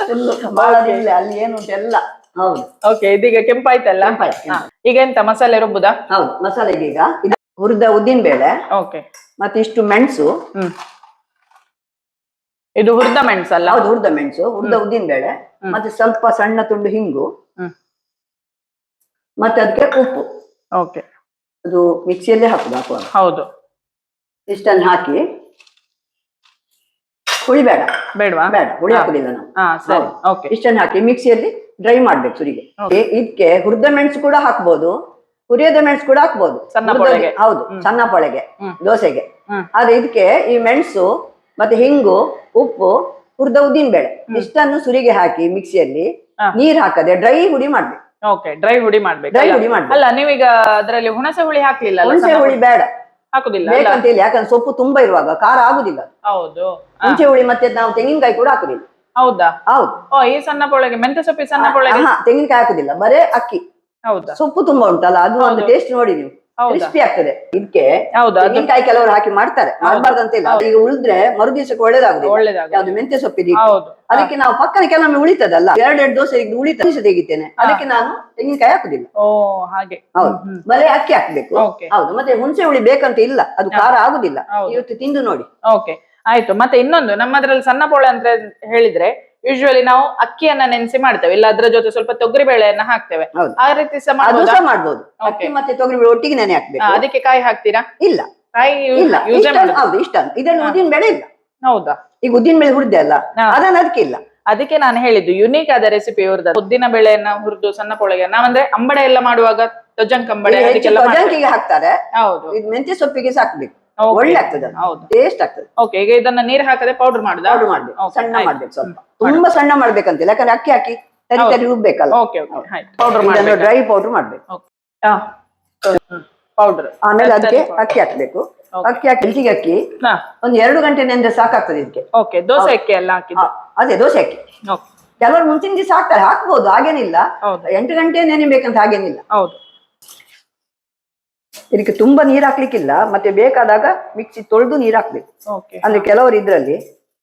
ಫುಲ್ ಅಲ್ಲಿ ಏನು ಉಂಟು ಎಲ್ಲ. ಹೌದು. ಓಕೆ ಇದೀಗ ಕೆಂಪಾಯ್ತಲ್ಲ? ಕೆಂಪಾಯ್ತು, ಹಾ. ಈಗ ಎಂತ ಮಸಾಲೆ ರುಬ್ಬುದಾ? ಹೌದು ಮಸಾಲೆಗೆ ಈಗ ಇದು ಹುರಿದ ಉದ್ದಿನ ಬೇಳೆ ಓಕೆ ಮತ್ತೆ ಇಷ್ಟು ಮೆಣಸು. ಹ್ಮ್. ಇದು ಹುರಿದ ಮೆಣಸಲ್ಲ ಹೌದು ಹುರಿದ ಮೆಣಸು ಹುರಿದ ಉದ್ದಿನ ಬೇಳೆ ಮತ್ತೆ ಸ್ವಲ್ಪ ಸಣ್ಣ ತುಂಡು ಹಿಂಗು. ಹ್ಮ್. ಮತ್ತೆ ಅದಕ್ಕೆ ಉಪ್ಪು. ಓಕೆ ಅದು ಮಿಕ್ಸಿಯಲ್ಲೇ ಹಾಕುದು ಹಾಕುವ ಹೌದು. ಇಷ್ಟನ್ನು ಹಾಕಿ. ಹುಳಿ ಬೇಡ ಬೇಡವಾ? ಬೇಡ ಹುಳಿ ಹಾಕುದಿಲ್ಲ ನಾವು. ಓಕೆ. ಇಷ್ಟನ್ನು ಹಾಕಿ ಮಿಕ್ಸಿಯಲ್ಲಿ ಡ್ರೈ ಮಾಡ್ಬೇಕು ಸುರಿಗೆ. ಇದಕ್ಕೆ ಹುರಿದ ಮೆಣಸು ಕೂಡ ಹಾಕ್ಬೋದು. ಹುರಿಯದ ಮೆಣಸು ಕೂಡ ಹಾಕ್ಬಹುದು ಸಣ್ಣ ಹುರಿದ- ಪೊಳೆಗೆ. ಹೌದು ಸಣ್ಣ ಪೊಳೆಗೆ ದೋಸೆಗೆ. ಆದ್ರೆ ಇದಕ್ಕೆ ಈ ಮೆಣಸು ಮತ್ತೆ ಹಿಂಗು ಉಪ್ಪು ಹುರಿದ ಉದ್ದಿನ ಬೇಳೆ ಇಷ್ಟನ್ನು ಸುರಿಗೆ ಹಾಕಿ ಮಿಕ್ಸಿಯಲ್ಲಿ. ನೀರ್ ಹಾಕದೆ ಡ್ರೈ ಹುಡಿ ಮಾಡ್ಬೇಕು. ಡ್ರೈ ಹುಡಿ ಮಾಡ್ಬೇಕು ಡ್ರೈ ಅಲ್ಲ? ಹುಡಿ ಮಾಡ್ಬೇಕು. ಅಲ್ಲ ನೀವೀಗ ಅದರಲ್ಲಿ ಹುಣಸೆ ಹುಳಿ ಹಾಕ್ಲಿಲ್ಲ ಹುಣಸೆ ಹುಳಿ ಬೇಡ. ಹಾಕುದಿಲ್ಲ ಯಾಕಂದ್ರೆ ಸೊಪ್ಪು ತುಂಬಾ ಇರುವಾಗ ಖಾರ ಆಗುದಿಲ್ಲ. ಹೌದು. ಹುಂಚೆ ಹುಳಿ ಮತ್ತೆ ನಾವು ತೆಂಗಿನಕಾಯಿ ಕೂಡ ಹಾಕುದಿಲ್ಲ. ಹೌದಾ? ಹೌದು. ಓ ಈ ಸಣ್ಣ ಪೊಳೆಗೆ ಮೆಂತೆ ಸೊಪ್ಪಿ ಸಣ್ಣ ಪೊಳೆಗೆ? ತೆಂಗಿನಕಾಯಿ ಹಾಕುದಿಲ್ಲ ಬರೇ ಅಕ್ಕಿ. ಹೌದಾ? ಸೊಪ್ಪು ತುಂಬಾ ಉಂಟಲ್ಲ ಅದು ಒಂದು ಟೇಸ್ಟ್ ನೋಡಿ ನೀವು? ಕ್ರಿಸ್ಪಿ ಆಗ್ತದೆ. ಇದಕ್ಕೆ ತೆಂಗಿನಕಾಯಿ ಕೆಲವರು ಹಾಕಿ ಮಾಡ್ತಾರೆ. ಮಾಡಬಾರ್ದಂತ ಇಲ್ಲ. ಈಗ ಉಳಿದ್ರೆ ಮರು ದಿವಸಕ್ಕೆ ಒಳ್ಳೇದಾಗುದು ಒಳ್ಳೇದಾಗ ಯಾವ್ದು ಮೆಂತ್ಯ ಸೊಪ್ಪಿದೆ ಅದಕ್ಕೆ ನಾವು ಪಕ್ಕನೆ ಕೆಲವೊಮ್ಮೆ ಉಳಿತದಲ್ಲ. ಎರಡೆರಡು ದೋಸೆ ಈಗ ಉಳಿತ ದಿವಸ ತೆಗಿತೇನೆ. ಅದಕ್ಕೆ ನಾನು ತೆಂಗಿನಕಾಯಿ ಹಾಕುದಿಲ್ಲ. ಹಾಗೆ. ಹೌದು. ಬರೀ ಅಕ್ಕಿ ಹಾಕ್ಬೇಕು. ಹೌದು. ಮತ್ತೆ ಹುಣಸೆ ಹುಳಿ ಬೇಕಂತ ಇಲ್ಲ. ಅದು ಖಾರ ಆಗುದಿಲ್ಲ. ಇವತ್ತು ತಿಂದು ನೋಡಿ. ಓಕೆ. ಆಯ್ತು. ಮತ್ತೆ ಇನ್ನೊಂದು. ನಮ್ಮದ್ರಲ್ಲಿ ಸಣ್ಣ ಪೋಳೆ ಅಂತ ಹೇಳಿದ್ರೆ ಯೂಶುವಲಿ ನಾವು ಅಕ್ಕಿಯನ್ನ ನೆನೆಸಿ ಮಾಡ್ತೇವೆ. ಇಲ್ಲ ಅದ್ರ ಜೊತೆ ಸ್ವಲ್ಪ ತೊಗರಿ ಬೇಳೆಯನ್ನ ಹಾಕ್ತೇವೆ. ಆ ರೀತಿ ಸಹ ಮಾಡ್ಬೋದಾ? ಅಕ್ಕಿ ಮತ್ತೆ ತೊಗರಿ ಬೇಳೆ ಒಟ್ಟಿಗೆ ನೆನೆ ಹಾಕ್ಬೇಕು. ಅದಕ್ಕೆ ಕಾಯಿ ಹಾಕ್ತೀರಾ? ಇಲ್ಲ. ಕಾಯಿ ಇಲ್ಲ. ಇಷ್ಟ ಹೌದು ಇಷ್ಟ ಇದ್ರಲ್ಲಿ ಉದ್ದಿನ ಬೇಳೆ ಇಲ್ಲ. ಹೌದಾ? ಈಗ ಉದ್ದಿನ ಬೇಳೆ ಹುರಿದೆ ಅಲ್ಲ. ಹಾ. ಅದನ್ನ ಅದಕ್ಕೆ ಇಲ್ಲ. ಅದಕ್ಕೆ ನಾನು ಹೇಳಿದ್ದು ಯುನೀಕ್ ಆದ ರೆಸಿಪಿ ಇವ್ರದ್ದು. ಉದ್ದಿನ ಬೇಳೆಯನ್ನ ಹುರಿದು ಸಣ್ಣ ಪೊಳಗೆ. ನಾವಂದ್ರೆ ಅಂಬಡೆ ಎಲ್ಲ ಮಾಡುವಾಗ ತೊಜಂಕ್ ಅಂಬಡೆ ಈಗ ಹೆಚ್ಚು ಅದಕ್ಕೆಲ್ಲ ಮಾಡ್ತೇವೆ. ತೊಜಂಕಿಗೆ ಹಾಕ್ತಾರೆ. ಹೌದು. ಇದು ಮೆಂತ್ಯ ಸೊಪ್ಪಿಗೆ ಸಾಕ್ಬೇಕು. ಒಳ್ಳೆ ಆಗ್ತದೆ ಟೇಸ್ಟ್ ಆಗ್ತದೆ. ಓಕೆ ಈಗ ಇದನ್ನ ನೀರು ಹಾಕದೆ ಪೌಡರ್ ಮಾಡುದು? ಪೌಡರ್ ಮಾಡ್ಬೇಕು. ಸಣ್ಣ. ಮಾಡ್ಬೇಕು ಸ್ವಲ್ಪ. ತುಂಬಾ ಸಣ್ಣ ಮಾಡ್ಬೇಕಂತಿಲ್ಲ ಯಾಕಂದ್ರೆ ಅಕ್ಕಿ ಹಾಕಿ ತರಿ ತರಿ ರುಬ್ಬೇಕಲ್ಲ ಓಕೆ ಪೌಡರ್ ಮಾಡಿ ಡ್ರೈ ಪೌಡರ್ ಮಾಡ್ಬೇಕು? ಪೌಡರ್ ಆಮೇಲೆ ಅದಕ್ಕೆ ಅಕ್ಕಿ ಹಾಕ್ಬೇಕು. ಅಕ್ಕಿ ಹಾಕಿ ಇಳಿಸಿಗೆ ಅಕ್ಕಿ ಒಂದ್ ಎರಡು ಗಂಟೆ ನೆಂದ್ರೆ ಸಾಕಾಗ್ತದೆ ಇದಕ್ಕೆ ಓಕೆ ದೋಸೆ ಅಕ್ಕಿ ಎಲ್ಲ ಹಾಕಿದ್ದು. ಅದೇ ದೋಸೆ ಅಕ್ಕಿ. ಕೆಲವರು ಮುಂಚಿನ ದಿವಸ ಹಾಕ್ತಾರೆ ಹಾಕ್ಬೋದು ಹಾಗೇನಿಲ್ಲ. ಎಂಟು ಗಂಟೆ ನೆನೆಯಬೇಕಂತ ಹಾಗೇನಿಲ್ಲ. ಹೌದು. ಇದಕ್ಕೆ ತುಂಬಾ ನೀರ್ ಹಾಕ್ಲಿಕ್ಕಿಲ್ಲ ಮತ್ತೆ ಬೇಕಾದಾಗ ಮಿಕ್ಸಿ ತೊಳೆದು ನೀರ್ ಹಾಕ್ಬೇಕು. ಅಂದ್ರೆ ಕೆಲವರು ಇದ್ರಲ್ಲಿ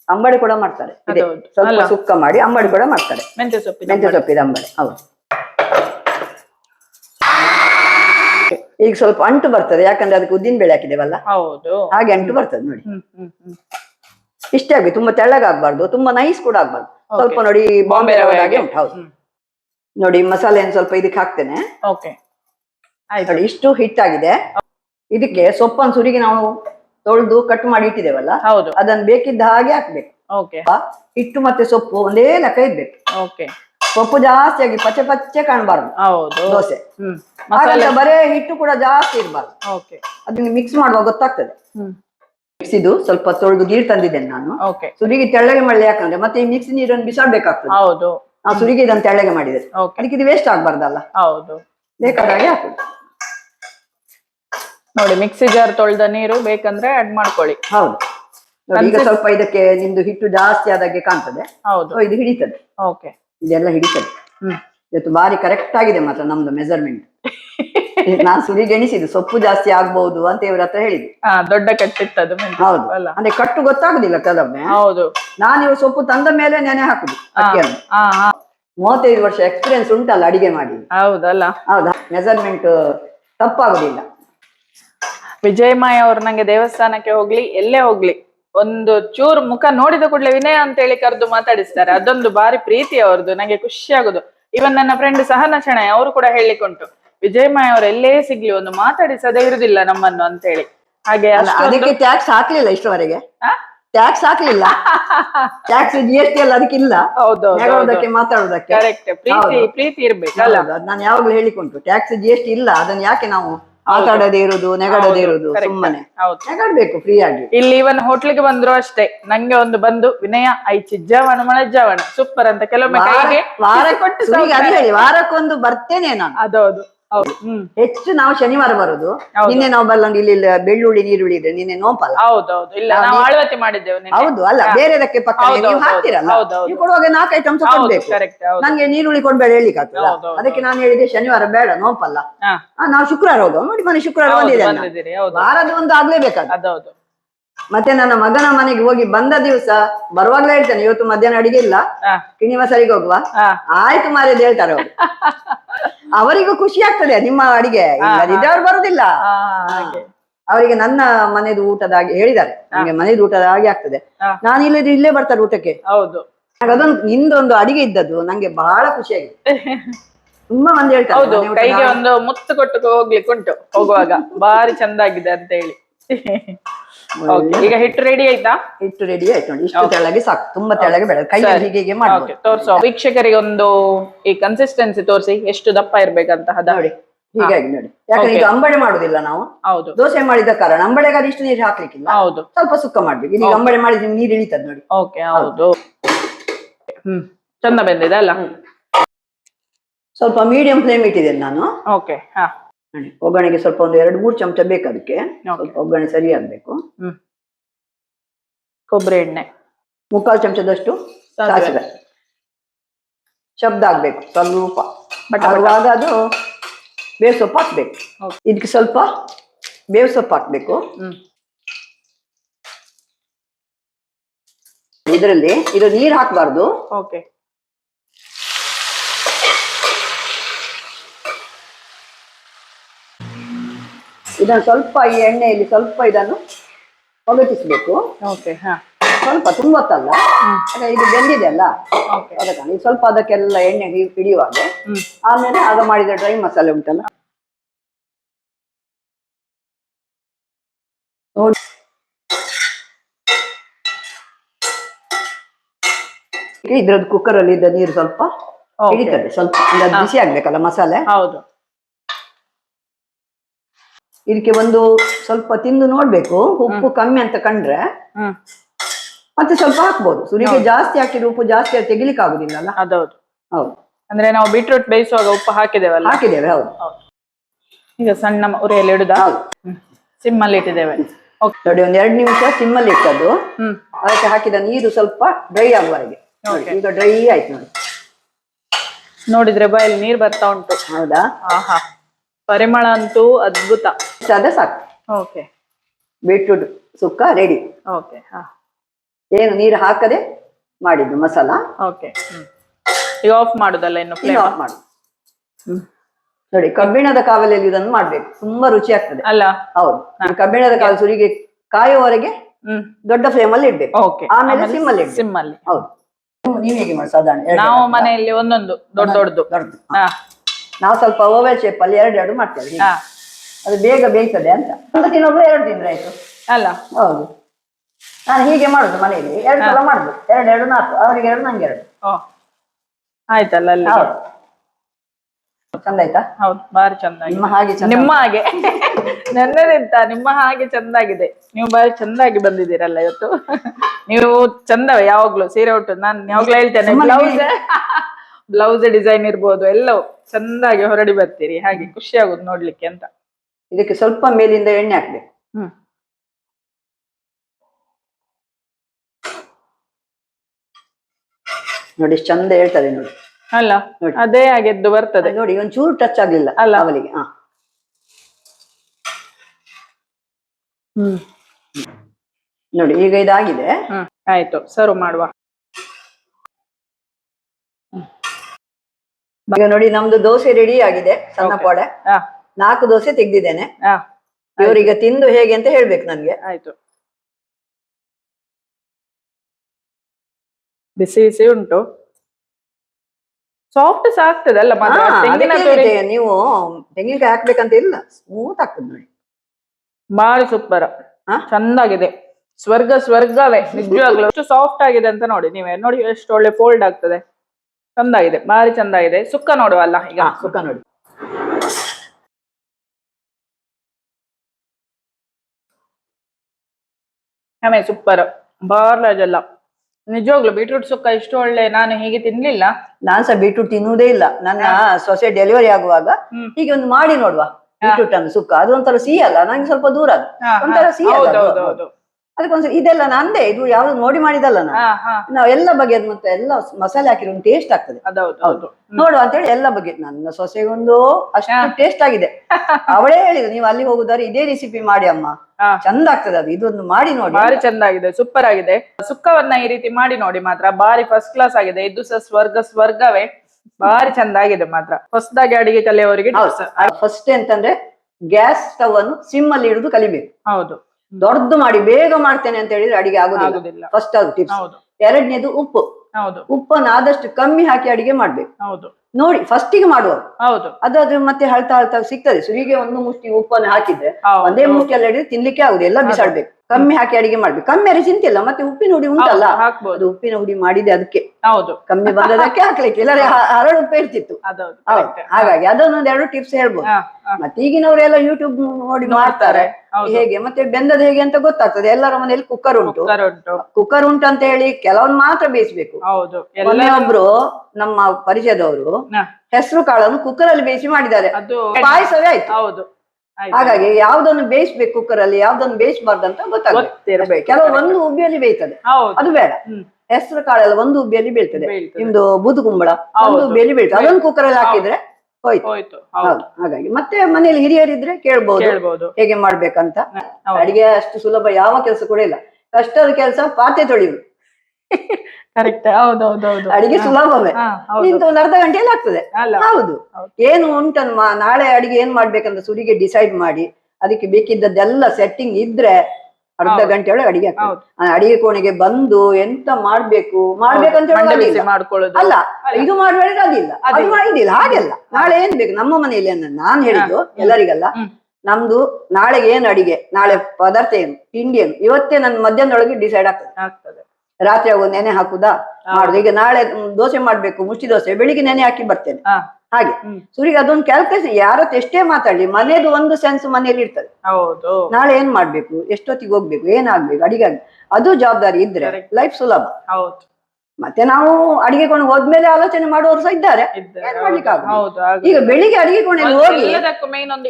ಅಂಬಡಿ ಕೂಡ ಮಾಡ್ತಾರೆ. ಇದೆ. ಸ್ವಲ್ಪ. ಸುಕ್ಕ ಮಾಡಿ ಅಂಬಡಿ ಕೂಡ ಮಾಡ್ತಾರೆ. ಮೆಂತ್ಯ ಮೆಂತ್ಯ ಸೊಪ್ಪಿದ ಅಂಬಡಿ ಹೌದು. ಈಗ ಸ್ವಲ್ಪ ಅಂಟು ಬರ್ತದೆ ಯಾಕಂದ್ರೆ ಅದಕ್ಕೆ ಉದ್ದಿನ ಬೇಳೆ ಹಾಕಿದೇವಲ್ಲ ಹೌದು. ಹಾಗೆ ಅಂಟು ಬರ್ತದೆ ನೋಡಿ. ಇಷ್ಟೇ ಆಗ್ಬೇಕು ತುಂಬಾ ತೆಳ್ಳಗಾಗ್ಬಾರ್ದು ತುಂಬಾ ನೈಸ್ ಕೂಡ ಆಗ್ಬಾರ್ದು. ಸ್ವಲ್ಪ ನೋಡಿ ಬಾಂಬೆ ರವೆ ಹಾಗೆ. ಉಂಟು ಹೌದು. ನೋಡಿ ಮಸಾಲೆ ಸ್ವಲ್ಪ ಇದಕ್ಕೆ ಹಾಕ್ತೇನೆ. ಓಕೆ ನೋಡಿ ಇಷ್ಟು ಹಿಟ್ಟಾಗಿದೆ ಇದಕ್ಕೆ ಸೊಪ್ಪನ್ನು ಸುರಿಗೆ ನಾವು ತೊಳೆದು ಕಟ್ ಮಾಡಿ ಇಟ್ಟಿದ್ದೇವಲ್ಲ? ಹೌದು. ಅದನ್ನ ಬೇಕಿದ್ದ ಹಾಗೆ ಹಾಕ್ಬೇಕು. ಓಕೆ ಹಿಟ್ಟು ಮತ್ತೆ ಸೊಪ್ಪು ಒಂದೇ ಲೆಕ್ಕ ಇರ್ಬೇಕು. ಓಕೆ ಸೊಪ್ಪು ಜಾಸ್ತಿ ಆಗಿ ಪಚ್ಚೆ ಪಚ್ಚೆ ಕಾಣಬಾರ್ದು. ಹೌದು. ದೋಸೆ. ಹಾಗಂತ ಬರೇ ಹಿಟ್ಟು ಕೂಡ ಜಾಸ್ತಿ ಇರಬಾರ್ದು. ಓಕೆ ಅದನ್ನ ಮಿಕ್ಸ್ ಮಾಡುವಾಗ ಗೊತ್ತಾಗ್ತದೆ. ಮಿಕ್ಸಿದು ಸ್ವಲ್ಪ ತೊಳೆದು ನೀರು ತಂದಿದ್ದೇನೆ ನಾನು. ಓಕೆ ಸುರಿಗೆ ತೆಳ್ಳಗೆ ಮಾಡಲಿ ಯಾಕಂದ್ರೆ ಮತ್ತೆ ಈ ಮಿಕ್ಸಿ ನೀರನ್ನು ಬಿಸಾಡ್ಬೇಕಾಗ್ತದೆ. ಹೌದು. ಆ ಸುರಿಗೆ ಇದನ್ನು ತೆಳ್ಳಗೆ ಮಾಡಿದ್ರೆ ಅದಕ್ಕೆ ಇದು ವೇಸ್ಟ್ ಆಗ್ಬಾರ್ದಲ್ಲ. ಹೌದು. ಬೇಕಾದಾಗೆ ಹಾಕುದು. ನೋಡಿ ಮಿಕ್ಸಿ ಜಾರ್ ತೊಳೆದ ನೀರು ಬೇಕಂದ್ರೆ ಆಡ್ ಮಾಡ್ಕೊಳ್ಳಿ. ಹೌದು. ನೋಡಿ ಈಗ ಸ್ವಲ್ಪ ಇದಕ್ಕೆ ನಿಮ್ದು ಹಿಟ್ಟು ಜಾಸ್ತಿ ಆದಾಗೆ ಕಾಣ್ತದೆ. ಹೌದು. ಇದು ಹಿಡಿತದೆ. ಓಕೆ ಇದೆಲ್ಲ ಹಿಡಿತದೆ. ಹ್ಮ್. ಇವತ್ತು ಬಾರಿ ಕರೆಕ್ಟ್ ಆಗಿದೆ ಮಾತ್ರ ನಮ್ದು ಮೆಜರ್ಮೆಂಟ್ ನಾನು ಸುರಿಗೆ ಎಣಿಸಿದ್ದು ಸೊಪ್ಪು ಜಾಸ್ತಿ ಆಗ್ಬಹುದು ಅಂತ ಇವ್ರ ಹತ್ರ ಹೇಳಿದ್ವಿ. ಹಾ ದೊಡ್ಡ ಕಟ್ಟಿತ್ತದು ಮೆಂತ್ಯ ಹೌದು. ಸೊಪ್ಪು ಅಲ್ಲ. ಅಂದ್ರೆ ಕಟ್ಟು ಗೊತ್ತಾಗುದಿಲ್ಲ ಕೆಲವೊಮ್ಮೆ. ಹೌದು. ನಾನು ಇವ್ ಸೊಪ್ಪು ತಂದ ಮೇಲೆ ನೆನೆ ಹಾಕುದು ಅಕ್ಕಿಯನ್ನು. ಹಾ ಹಾ ಮೂವತ್ತೈದು ವರ್ಷ ಎಕ್ಸ್ಪೀರಿಯನ್ಸ್ ಉಂಟಲ್ಲ ಅಡಿಗೆ ಮಾಡಿ. ಹೌದಲ್ಲ. ಹೌದಾ? ಮೆಜರ್ಮೆಂಟ್ ತಪ್ಪಾಗುದಿಲ್ಲ. ವಿಜಯಮಾಯ ಅವ್ರು ನಂಗೆ ದೇವಸ್ಥಾನಕ್ಕೆ ಹೋಗ್ಲಿ ಎಲ್ಲೇ ಹೋಗ್ಲಿ ಒಂದು ಚೂರು ಮುಖ ನೋಡಿದ ಕೂಡಲೇ ವಿನಯ ಅಂತ ಹೇಳಿ ಕರೆದು ಮಾತಾಡಿಸ್ತಾರೆ. ಅದೊಂದು ಬಾರಿ ಪ್ರೀತಿ ಅವ್ರದ್ದು ನಂಗೆ ಖುಷಿ ಆಗುದು. ಇವನ್ ನನ್ನ ಫ್ರೆಂಡ್ ಸಹನ ಶೆಣೈ ಅವರು ಕೂಡ ಹೇಳಿಕೊಂಟು ವಿಜಯಮಾಯ ಅವ್ರು ಎಲ್ಲೇ ಸಿಗ್ಲಿ ಒಂದು ಮಾತಾಡಿಸದೇ ಇರುದಿಲ್ಲ ನಮ್ಮನ್ನು ಅಂತ ಹೇಳಿ. ಹಾಗೆ ಅದಕ್ಕೆ ಟ್ಯಾಕ್ಸ್ ಹಾಕ್ಲಿಲ್ಲ ಇಷ್ಟವರೆಗೆ? ಟ್ಯಾಕ್ಸ್ ಹಾಕ್ಲಿಲ್ಲ? ಟ್ಯಾಕ್ಸ್ ಜಿ ಎಸ್ ಟಿ ಎಲ್ಲ ಅದಕ್ಕಿಲ್ಲ? ಹೌದು. ನೆಗೋದಕ್ಕೆ ಮಾತಾಡೋದಕ್ಕೆ? ಕರೆಕ್ಟ್ ಪ್ರೀತಿ. ಪ್ರೀತಿ ಇರ್ಬೇಕಲ್ಲ ನಾನು ಯಾವಾಗ್ಲೂ ಹೇಳಿಕೊಂಟು ಟ್ಯಾಕ್ಸ್ ಜಿ ಎಸ್ ಟಿ ಇಲ್ಲ ಅದನ್ನ ಯಾಕೆ ನಾವು ಮಾತಾಡದೇ ಇರುದು ನೆಗಡದೇ ಇರುದು ಸುಮ್ಮನೆ. ನೆಗಡ್ಬೇಕು ಫ್ರೀ ಆಗಿ. ಇಲ್ಲಿ ಇವನ್ ಹೋಟ್ಲಿಗೆ ಬಂದ್ರು ಅಷ್ಟೇ. ನಂಗೆ ಒಂದು ಬಂದು ವಿನಯ ಐಚಿ ಜವಣ ಮಳೆ ಜವಣ ಸೂಪರ್ ಅಂತ ಕೆಲವೊಮ್ಮೆ ಕೈಗೆ ಅದೇ ಹೇಳಿ ವಾರಕ್ಕೊಂದು ಬರ್ತೇನೆ ನಾನು. ಅದೌದು. ಹೆಚ್ಚು ನಾವು ಶನಿವಾರ ಬರುದು. ನಿನ್ನೆ ನಾವು ಬಲ್ಲೊಂದು ಇಲ್ಲಿ ಬೆಳ್ಳುಳ್ಳಿ ನೀರುಳ್ಳಿ ಇದೆ ನಿನ್ನೆ ನೋಪಲ್ಲ. ಹೌದೌದು. ಇಲ್ಲ ನಾವು ಆಳ್ವತಿ ಮಾಡಿದ್ದೇವೆ ಹೌದು ಅಲ್ಲ ಬೇರೆದಕ್ಕೆ ಪಕ್ಕ ನೀವು ಹಾಕ್ತಿರಲ್ಲ. ನೀವು ಕೊಡುವಾಗ ನಾಲ್ಕು ಐಟಮ್ಸ್ ಕೊಡ್ಬೇಕು. ನಂಗೆ ನೀರುಳ್ಳಿ ಕೊಡ್ಬೇಡ ಹೇಳಿಕ್ ಆಗ್ತದ. ಅದಕ್ಕೆ ನಾನು ಹೇಳಿದೆ ಶನಿವಾರ ಬೇಡ ನೋಪಲ್ಲ. ನಾವು ಶುಕ್ರವಾರ ಹೋಗುವ. ನೋಡಿ ಮನೆ ಶುಕ್ರವಾರ ಬಂದಿದೆ ವಾರದ ಒಂದು ಆಗ್ಲೇಬೇಕಾದ ಮತ್ತೆ ನನ್ನ ಮಗನ ಮನೆಗೆ ಹೋಗಿ ಬಂದ ದಿವಸ ಬರುವಾಗ್ಲೇ ಹೇಳ್ತೇನೆ ಇವತ್ತು ಮಧ್ಯಾಹ್ನ ಅಡಿಗೆ ಇಲ್ಲ. ಕಿಣಿವ ಸರಿಗೆ ಹೋಗುವ. ಆಯ್ತು ಮಾರೇದು ಹೇಳ್ತಾರೆ ಅವರು. ಅವರಿಗೂ ಖುಷಿ ಆಗ್ತದೆ ನಿಮ್ಮ ಅಡಿಗೆ. ಇಲ್ಲದಿದ್ರೆ ಅವ್ರು ಬರುದಿಲ್ಲ. ಹಾಗೆ. ಅವರಿಗೆ ನನ್ನ ಮನೆದು ಊಟದ ಹಾಗೆ ಹೇಳಿದ್ದಾರೆ ನಮಗೆ ಮನೆದು ಊಟದ ಹಾಗೆ ಆಗ್ತದೆ. ನಾನು ಇಲ್ಲದ್ರೆ ಇಲ್ಲೇ ಬರ್ತಾರೆ ಊಟಕ್ಕೆ. ಹೌದು. ಅದೊಂದು ನಿಂದೊಂದು ಅಡಿಗೆ ಇದ್ದದ್ದು ನಂಗೆ ಬಹಳ ಖುಷಿಯಾಗಿದೆ. ತುಂಬಾ ಮಂದಿ ಹೇಳ್ತಾರೆ ಹೌದು ಮನೆ ಊಟ ಕೈಗೆ ನಾನು- ಒಂದು ಮುತ್ತು ಕೊಟ್ಟು ಹೋಗ್ಲಿಕ್ಕೆ ಉಂಟು ಹೋಗುವಾಗ. ಬಾರಿ ಚಂದಾಗಿದೆ ಅಂತ ಹೇಳಿ ಈಗ ಹಿಟ್ಟು ರೆಡಿ ಆಯ್ತಾ? ಹಿಟ್ಟು ರೆಡಿ ಆಯ್ತು ನೋಡಿ. ಇಷ್ಟು ತೆಳಗೆ ಸಾಕು. ತುಂಬಾ ತೆಳಗೆ ಬೇಡ. ಕೈಯಲ್ಲಿ ಹೀಗೆ ಹೀಗೆ ಮಾಡಿ ತೋರ್ಸೋ. ವೀಕ್ಷಕರಿಗೆ ಒಂದು ಈ ಕನ್ಸಿಸ್ಟೆನ್ಸಿ ತೋರಿಸಿ. ಎಷ್ಟು ದಪ್ಪ ಇರ್ಬೇಕಂತ ಹದ ನೋಡಿ ಹೀಗಾಗಿ ನೋಡಿ. ಯಾಕಂದ್ರೆ ಈಗ ಅಂಬಡೆ ಮಾಡುದಿಲ್ಲ ನಾವು. ಹೌದು. ದೋಸೆ ಮಾಡಿದ ಕಾರಣ ಅಂಬಡೆಗಾದ್ರೆ ಇಷ್ಟು ನೀರು ಹಾಕ್ಲಿಕ್ಕಿಲ್ಲ. ಹೌದು. ಸ್ವಲ್ಪ ಸುಕ್ಕ ಮಾಡ್ಬೇಕು. ಈಗ ಅಂಬಡೆ ಮಾಡಿದ್ರೆ ನೀರು ಇಳಿತದ ನೋಡಿ. ಓಕೆ ಹೌದು. ಹ್ಮ್. ಚಂದ ಬಂದಿದೆ ಅಲ್ಲ? ಸ್ವಲ್ಪ ಮೀಡಿಯಂ ಫ್ಲೇಮ್ ಇಟ್ಟಿದ್ದೇನೆ ನಾನು. ಓಕೆ ಹಾ. ಒಗ್ಗರಣೆಗೆ ಸ್ವಲ್ಪ ಒಂದು ಎರಡು ಮೂರು ಚಮಚ ಬೇಕು ಅದಕ್ಕೆ. ಸ್ವಲ್ಪ ಒಗ್ಗರಣೆ ಸರಿ ಆಗ್ಬೇಕು ಕೊಬ್ಬರಿ ಎಣ್ಣೆ. ಮುಕ್ಕಾಲು ಚಮಚದಷ್ಟು ಸಾಸಿವೆ. ಶಬ್ದ ಆಗ್ಬೇಕು ಸ್ವಲ್ಪ. ಬಟ್. ಅದು ಬೇವು ಸೊಪ್ಪು ಹಾಕ್ಬೇಕು. ಇದಕ್ಕೆ ಸ್ವಲ್ಪ ಬೇವು ಸೊಪ್ಪು ಹಾಕ್ಬೇಕು. ಹ್ಮ್. ಇದರಲ್ಲಿ ಇದು ನೀರು ಹಾಕಬಾರ್ದು. ಓಕೆ ಇದನ್ನು ಸ್ವಲ್ಪ ಈ ಎಣ್ಣೆಯಲ್ಲಿ ಸ್ವಲ್ಪ ಇದನ್ನು ಒಗಟಿಸ್ಬೇಕು. ಓಕೆ ಹಾ. ಸ್ವಲ್ಪ ತುಂಬತ್ತಲ್ಲ ಇದು ಬೆಂದಿದೆ ಅಲ್ಲ? ಅದಕ್ಕೆ ಸ್ವಲ್ಪ ಅದಕ್ಕೆಲ್ಲ ಎಣ್ಣೆ ಹಿಡಿಯುವಾಗ ಆಮೇಲೆ ಆಗ ಮಾಡಿದ ಡ್ರೈ ಮಸಾಲೆ ಉಂಟಲ್ಲ? ಇದ್ರದ್ದು ಕುಕ್ಕರ್ ಅಲ್ಲಿ ಇದ್ದ ನೀರು ಸ್ವಲ್ಪ. ಹಿಡಿತದೆ. ಸ್ವಲ್ಪ ಬಿಸಿ ಆಗ್ಬೇಕಲ್ಲ ಮಸಾಲೆ? ಹೌದು. ಇದಕ್ಕೆ ಒಂದು ಸ್ವಲ್ಪ ತಿಂದು ನೋಡ್ಬೇಕು ಉಪ್ಪು ಕಮ್ಮಿ ಅಂತ ಕಂಡ್ರೆ ಮತ್ತೆ ಸ್ವಲ್ಪ ಹಾಕ್ಬಹುದು ಸುರಿಗೆ ಜಾಸ್ತಿ ಹಾಕಿದ್ರೆ ಉಪ್ಪು ಜಾಸ್ತಿ ತೆಗಿಲಿಕ್ಕೆ ಆಗುದಿಲ್ಲಲ್ಲ ಅದೌದು ಹೌದು. ಅಂದ್ರೆ ನಾವು ಬೀಟ್ರೂಟ್ ಬೇಯಿಸುವಾಗ ಉಪ್ಪು ಹಾಕಿದೇವಲ್ಲ ಹಾಕಿದ್ದೇವೆ ಹೌದು. ಈಗ ಸಣ್ಣ ಉರಿಯಲ್ಲಿ ಇಡುದ? ಸಿಮ್ಮಲ್ಲಿ ಇಟ್ಟಿದ್ದೇವೆ. ನೋಡಿ ಒಂದ್ ಎರಡು ನಿಮಿಷ ಸಿಮ್ಮಲ್ಲಿ ಇಟ್ಟದ್ದು. ಅದಕ್ಕೆ ಹಾಕಿದ ನೀರು ಸ್ವಲ್ಪ ಡ್ರೈ ಆಗುವವರೆಗೆ. ಈಗ ಡ್ರೈ ಆಯ್ತು ನೋಡಿ. ನೋಡಿದ್ರೆ ಬಾಯಲ್ಲಿ ನೀರ್ ಬರ್ತಾ ಉಂಟು. ಹೌದಾ? ಆಹಾ. ಪರಿಮಳ ಅಂತೂ ಅದ್ಭುತ. ಇಷ್ಟ ಸಾಕು. Okay beetroot sukka ready okay ಹಾ. ಏನು ನೀರು ಹಾಕದೆ ಮಾಡಿದ್ದು ಮಸಾಲ? ಓಕೆ ಈಗ ಆಫ್ ಮಾಡುದಲ್ಲ ಇನ್ನು ಫ್ಲೇಮ್ ಆಫ್ ಮಾಡಿ. ನೋಡಿ ಕಬ್ಬಿಣದ ಕಾವಲಲ್ಲಿ ಇದನ್ನು ಮಾಡ್ಬೇಕು. ತುಂಬಾ ರುಚಿ ಆಗ್ತದೆ. ಅಲ್ಲ? ಹೌದು. ನಾನು ಕಬ್ಬಿಣದ ಕಾವಲು ಸುರಿಗೆ ಕಾಯುವವರೆಗೆ ಹ್ಮ್. ದೊಡ್ಡ ಫ್ಲೇಮ್ ಅಲ್ಲಿ ಇಡ್ಬೇಕು ಆಮೇಲೆ ಸಿಮ್ ಅಲ್ಲಿ ಸಿಮ್ ಅಲ್ಲಿ ಹೌದು. ನೀವು ಹೇಗೆ ಮಾಡಿ ಸಾಧಾರಣ ನಾವು ಮನೆಯಲ್ಲಿ ಒಂದೊಂದು ದೊಡ್ಡ ದೊಡ್ಡದು ದೊಡ್ಡದು. ಹಾ. ನಾವು ಸ್ವಲ್ಪ ಓವರ್ ಶೇಪ್ ಅಲ್ಲಿ ಎರಡು ಎರಡು ಮಾಡ್ತೇವೆ. ಹೀಗೆ. ಹಾ. ಅದು ಬೇಗ ಬೇಯ್ತದೆ ಅಂತ. ಒಂದು ತಿನ್ನೋದು ಎರಡು ತಿಂದ್ರೆ ಆಯ್ತು. ಅಲ್ಲ. ಹೌದು. ನಾನು ಹೀಗೆ ಮಾಡುದು ಮನೆಯಲ್ಲಿ. ಎರಡು ಸಲ ಮಾಡುದು. ಎರಡು ಎರಡು ನಾಲ್ಕು. ಅವರಿಗೆ ಎರಡು ನಂಗೆ ಎರಡು. ಓ. ಆಯ್ತಲ್ಲ ಅಲ್ಲಿ ಹೌದು. ಚಂದ ಆಯ್ತಾ? ಹೌದು ಬಾರಿ ಚಂದ ನಿಮ್ಮ ಹಾಗೆ ಚಂದ ನಿಮ್ಮ ಹಾಗೆ. ನನ್ನದಿಂತ? ನಿಮ್ಮ ಹಾಗೆ ಚಂದಾಗಿದೆ ನೀವು ಬಾರಿ ಚಂದಾಗಿ ಬಂದಿದ್ದೀರಲ್ಲ ಇವತ್ತು. ನೀವು ಚಂದವೇ ಯಾವಾಗ್ಲೂ? ಸೀರೆ ಉಟ್ಟು. ನಾನು ಯಾವಾಗ್ಲೂ ಹೇಳ್ತೇನೆ ಸುಮ್ಮನೆ ಬ್ಲೌಸ್ ಬ್ಲೌಸ್ ಡಿಸೈನ್ ಇರ್ಬೋದು ಎಲ್ಲವೂ ಚಂದಾಗಿ ಹೊರಡಿ ಬರ್ತೀರಿ ಹಾಗೆ ಖುಷಿ ಆಗುದು ನೋಡ್ಲಿಕ್ಕೆ ಅಂತ. ಇದಕ್ಕೆ ಸ್ವಲ್ಪ ಮೇಲಿಂದ ಎಣ್ಣೆ ಹಾಕ್ಬೇಕು. ಹ್ಮ್. ನೋಡಿ ಎಷ್ಟು ಚಂದ ಹೇಳ್ತದೆ ನೋಡಿ. ಅಲ್ಲ ನೋಡಿ. ಅದೇ ಆಗಿದ್ದು ಬರ್ತದೆ. ನೋಡಿ ಒಂಚೂರು ಟಚ್ ಆಗ್ಲಿಲ್ಲ. ಅಲ್ಲ. ಅವಳಿಗೆ ಹಾ. ಹ್ಮ್. ನೋಡಿ ಈಗ ಇದಾಗಿದೆ. ಹ್ಮ್ ಆಯ್ತು ಸರ್ವ್ ಮಾಡುವ. ಈಗ ನೋಡಿ ನಮ್ದು ದೋಸೆ ರೆಡಿ ಆಗಿದೆ ಸಣ್ಣ ಪೋಡೆ. ಹಾ ನಾಲ್ಕು ದೋಸೆ ತೆಗ್ದಿದ್ದೇನೆ. ಇವರಿಗೆ ತಿಂದು ಹೇಗೆ ಅಂತ ಹೇಳ್ಬೇಕು ನನ್ಗೆ. ಆಯ್ತು. ಬಿಸಿ ಬಿಸಿ ಉಂಟು. ಸಾಫ್ಟ್ ಸಹ ಆಗ್ತದೆ ಅಲ್ಲ ನೀವು ತೆಂಗಿನಕಾಯಿ ಹಾಕ್ಬೇಕಂತ ಇಲ್ಲ. ಸ್ಮೂತ್ ಆಗ್ತದೆ ನೋಡಿ. ಬಾಳ ಸೂಪರ್ ಹಾ? ಚಂದಾಗಿದೆ. ಸ್ವರ್ಗ ಸ್ವರ್ಗವೇ ನಿಜವಾಗ್ಲೂ. ಎಷ್ಟು ಸಾಫ್ಟ್ ಆಗಿದೆ ಅಂತ ನೋಡಿ ನೀವೇ. ನೋಡಿ ಎಷ್ಟು ಒಳ್ಳೆ ಫೋಲ್ಡ್ ಆಗ್ತದೆ. ಚಂದ ಇದೆ ಬಾರಿ ಚಂದ ಇದೆ. ಸುಕ್ಕ ನೋಡುವ ಅಲ್ಲ ಈಗ ಸುಕ್ಕ ನೋಡಿ. ಆಮೇಲೆ ಸೂಪರ್ ಬಾರ್ಲಾಜಲ್ಲ ನಿಜವಾಗ್ಲು ಬೀಟ್ರೂಟ್ ಸುಕ್ಕ ಇಷ್ಟು ಒಳ್ಳೆ ನಾನು ಹೀಗೆ ತಿನ್ಲಿಲ್ಲ. ನಾನ್ಸ ಬೀಟ್ರೂಟ್ ತಿನ್ನುವುದೇ ಇಲ್ಲ. ನನ್ನ ಸೊಸೆ ಡೆಲಿವರಿ ಆಗುವಾಗ ಹೀಗೆ ಒಂದು ಮಾಡಿ ನೋಡುವ. ಬೀಟ್ರೂಟ್ ಅನ್ನು ಸುಕ್ಕ. ಅದು ಒಂಥರ ಸಿಹಿ ಅಲ್ಲ ನಂಗೆ ಸ್ವಲ್ಪ ದೂರ ಅದು. ಒಂಥರ ಸಿಹಿ ಅದಕ್ಕೊಂದ್ಸಲ ಇದೆಲ್ಲ ನಂದೇ. ಇದು ಯಾವ್ದು ನೋಡಿ ಮಾಡಿದಲ್ಲ ನಾನು. ನಾವು ಎಲ್ಲ ಬಗೆಯದ್ ಮತ್ತೆ ಎಲ್ಲ ಮಸಾಲೆ ಹಾಕಿರೋ ಟೇಸ್ಟ್ ಆಗ್ತದೆ. ನೋಡುವ ಹೌದು ಹೇಳಿ ಎಲ್ಲ ಬಗ್ಗೆ ನನ್ನ ಸೊಸೆಗೊಂದು ಅಷ್ಟು ಟೇಸ್ಟ್ ಆಗಿದೆ. ಅವಳೇ ಹೇಳಿದ್ರು ನೀವು ಅಲ್ಲಿ ಹೋಗುದಾರೆ ಇದೇ ರೆಸಿಪಿ ಮಾಡಿ ಅಮ್ಮ. ಚಂದ ಆಗ್ತದೆ ಅದು. ಇದೊಂದು ಮಾಡಿ ನೋಡಿ ಬಾರಿ ಚಂದ ಆಗಿದೆ ಸೂಪರ್ ಆಗಿದೆ. ಸುಕ್ಕವನ್ನ ಈ ರೀತಿ ಮಾಡಿ ನೋಡಿ ಮಾತ್ರ. ಬಾರಿ ಫಸ್ಟ್ ಕ್ಲಾಸ್ ಆಗಿದೆ. ಇದು ಸಹ ಸ್ವರ್ಗ ಸ್ವರ್ಗವೇ. ಬಾರಿ ಚಂದ ಆಗಿದೆ ಮಾತ್ರ. ಹೊಸದಾಗಿ ಅಡಿಗೆ ಕಲಿಯವರಿಗೆ. ಫಸ್ಟ್ ಅಂತಂದ್ರೆ ಗ್ಯಾಸ್ ಸ್ಟವ್ ಅನ್ನು ಸಿಮ್ ಅಲ್ಲಿ ಇಡುದು ಕಲಿಬೇಕು. ಹೌದು. ದೊಡ್ಡದು ಮಾಡಿ ಬೇಗ ಮಾಡ್ತೇನೆ ಅಂತ ಹೇಳಿದ್ರೆ ಅಡಿಗೆ ಆಗುದಿಲ್ಲ. ಫಸ್ಟ್ ಅದು ಟಿಪ್ಸ್ ಎರಡನೇದು ಉಪ್ಪು. ಹೌದು. ಉಪ್ಪನ್ನು ಆದಷ್ಟು ಕಮ್ಮಿ ಹಾಕಿ ಅಡಿಗೆ ಮಾಡ್ಬೇಕು. ಹೌದು. ನೋಡಿ ಫಸ್ಟಿಗೆ ಮಾಡುವ. ಹೌದು. ಅದು ಅದು ಮತ್ತೆ ಹಳ್ತಾ ಹಳ್ತಾ ಸಿಗ್ತದೆ. ಸುರಿಗೆ ಒಂದು ಮುಷ್ಟಿ ಉಪ್ಪನ್ನು ಹಾಕಿದ್ರೆ ಒಂದೇ ಮುಷ್ಟಿ ಎಲ್ಲ ಹಿಡಿದ್ರೆ ತಿನ್ಲಿಕ್ಕೆ ಆಗುದು ಎಲ್ಲ ಬಿಸಾಡ್ಬೇಕು. ಕಮ್ಮಿ ಹಾಕಿ ಅಡಿಗೆ ಮಾಡ್ಬೇಕು. ಕಮ್ಮಿ ಅರಿ ಚಿಂತಿಲ್ಲ ಮತ್ತೆ ಉಪ್ಪಿನ ಹುಡಿ ಉಂಟಲ್ಲ? ಅದು ಉಪ್ಪಿನ ಹುಡಿ ಮಾಡಿದೆ ಅದಕ್ಕೆ. ಹೌದು. ಕಮ್ಮಿ ಬಂದದಕ್ಕೆ ಹಾಕ್ಲಿಕ್ಕೆ. ಇಲ್ಲ ಹರಳು ಉಪ್ಪು ಇರ್ತಿತ್ತು. ಹಾಗಾಗಿ ಅದನ್ನೊಂದು ಎರಡು ಟಿಪ್ಸ್ ಹೇಳ್ಬೋದು. ಮತ್ತೆ ಈಗಿನವರೆಲ್ಲ ಯೂಟ್ಯೂಬ್ ನೋಡಿ ಮಾಡ್ತಾರೆ. ಹೇಗೆ? ಮತ್ತೆ ಬೆಂದದ ಹೇಗೆ ಅಂತ ಗೊತ್ತಾಗ್ತದೆ. ಎಲ್ಲರ ಮನೆಯಲ್ಲಿ ಕುಕ್ಕರ್ ಉಂಟು. ಕುಕ್ಕರ್ ಉಂಟು. ಅಂತ ಹೇಳಿ ಕೆಲವೊಂದ್ ಮಾತ್ರ ಬೇಯಿಸ್ಬೇಕು. ಮೊನ್ನೆ ಒಬ್ರು ನಮ್ಮ ಪರಿಚಯದವರು ಹೆಸರು ಕಾಳನ್ನು ಕುಕ್ಕರ್ ಅಲ್ಲಿ ಬೇಯಿಸಿ ಮಾಡಿದ್ದಾರೆ. ಪಾಯಸವೇ ಆಯ್ತು. ಹೌದು. ಆಯ್ತು. ಹಾಗಾಗಿ ಯಾವ್ದನ್ನು ಬೇಯಿಸ್ಬೇಕು ಕುಕ್ಕರ್ ಅಲ್ಲಿ ಯಾವ್ದನ್ನು ಬೇಯಿಸಬಾರ್ದು ಅಂತ ಗೊತ್ತಾಗುತ್ತೆ ಕೆಲವೊಂದು ಕೆಲವು ಒಂದು ಉಬ್ಬಿಯಲ್ಲಿ ಬೇಯ್ತದೆ. ಅದು ಬೇಡ. ಹೆಸರು ಕಾಳೆಲ್ಲ ಒಂದು ಉಬ್ಬಿಯಲ್ಲಿ ಬೀಳ್ತದೆ. ನಿಮ್ದು ಬೂದು ಕುಂಬಳ ಒಂದು. ಉಬ್ಬಿಯಲ್ಲಿ ಬೀಳ್ತದೆ. ಅದೊಂದು ಕುಕ್ಕರ್ ಅಲ್ಲಿ ಹಾಕಿದ್ರೆ ಹೋಯ್ತು. ಹೌದು. ಹಾಗಾಗಿ ಮತ್ತೆ ಮನೆಯಲ್ಲಿ ಹಿರಿಯರಿದ್ರೆ ಕೇಳ್ಬಹುದು ಹೇಗೆ ಮಾಡ್ಬೇಕಂತ. ಅಡಿಗೆ ಅಷ್ಟು ಸುಲಭ ಯಾವ ಕೆಲಸ ಕೂಡ ಇಲ್ಲ. ಕಷ್ಟದ ಕೆಲಸ ಪಾತ್ರೆ ತೊಳೆಯುವುದು. ಕರೆಕ್ಟ್ ಹೌದೌದೌದು. ಹೌದು ಹೌದು ಅಡಿಗೆ ಸುಲಭವೇ ನಿಂತು ಒಂದು ಅರ್ಧ ಗಂಟೆಯಲ್ಲಿ ಆಗ್ತದೆ. ಹೌದು. ಏನು ಉಂಟನ್ಮ ನಾಳೆ ಅಡಿಗೆ ಏನ್ ಮಾಡ್ಬೇಕಂತ ಸುರಿಗೆ ಡಿಸೈಡ್ ಮಾಡಿ ಅದಕ್ಕೆ ಬೇಕಿದ್ದದ್ದೆಲ್ಲ ಸೆಟ್ಟಿಂಗ್ ಇದ್ರೆ ಅರ್ಧ. ಗಂಟೆ ಒಳಗೆ ಅಡಿಗೆ ಆಗ್ತದೆ. ಅಡಿಗೆ ಕೋಣೆಗೆ ಬಂದು ಎಂತ ಮಾಡ್ಬೇಕು ಮಾಡ್ಬೇಕಂತ. ಅಲ್ಲ ಇದು ಮಾಡುವಾಗ ಅದಿಲ್ಲ. ಅದು. ಮಾಡಿದಿಲ್ಲ ಹಾಗೆಲ್ಲ. ನಾಳೆ ಏನ್ ಬೇಕು? ನಮ್ಮ ಮನೆಯಲ್ಲಿ ಅನ್ನ ನಾನ್ ಹೇಳಿದ್ದು ಎಲ್ಲರಿಗಲ್ಲ. ನಮ್ದು ನಾಳೆಗೆ ಏನ್ ಅಡಿಗೆ? ನಾಳೆ ಪದಾರ್ಥ ಏನು? ತಿಂಡಿ ಏನು? ಇವತ್ತೇ ನನ್ನ ಮಧ್ಯಾಹ್ನದೊಳಗೆ ಡಿಸೈಡ್ ಆಗ್ತದೆ. ರಾತ್ರಿ ಆಗುವ ನೆನೆ ಹಾಕುದಾ? ಮಾಡುದು. ಈಗ ನಾಳೆ ದೋಸೆ ಮಾಡ್ಬೇಕು ಮುಷ್ಟಿ ದೋಸೆ ಬೆಳಿಗ್ಗೆ ನೆನೆ ಹಾಕಿ ಬರ್ತೇನೆ. ಹಾಗೆ. ಸುರಿಗೆ ಅದೊಂದು ಕ್ಯಾಲ್ಕುಲೇಷನ್ ಯಾರತ್ ಎಷ್ಟೇ ಮಾತಾಡ್ಲಿ ಮನೆದು ಒಂದು ಸೆನ್ಸ್ ಮನೆಯಲ್ಲಿ ಇರ್ತದೆ. ನಾಳೆ ಏನ್ ಮಾಡ್ಬೇಕು? ಎಷ್ಟೊತ್ತಿಗೆ ಹೋಗ್ಬೇಕು? ಏನಾಗ್ಬೇಕು ಅಡಿಗೆ ಅದು ಜವಾಬ್ದಾರಿ ಇದ್ರೆ ಲೈಫ್ ಸುಲಭ. ಮತ್ತೆ ನಾವು ಅಡಿಗೆ ಕೊಂಡು ಹೋದ್ಮೇಲೆ ಆಲೋಚನೆ ಮಾಡುವವರು ಸಹ ಇದ್ದಾರೆ. ಈಗ ಬೆಳಿಗ್ಗೆ ಅಡಿಗೆ ಕೋಣೆಯಲ್ಲಿ ಹೋಗಿ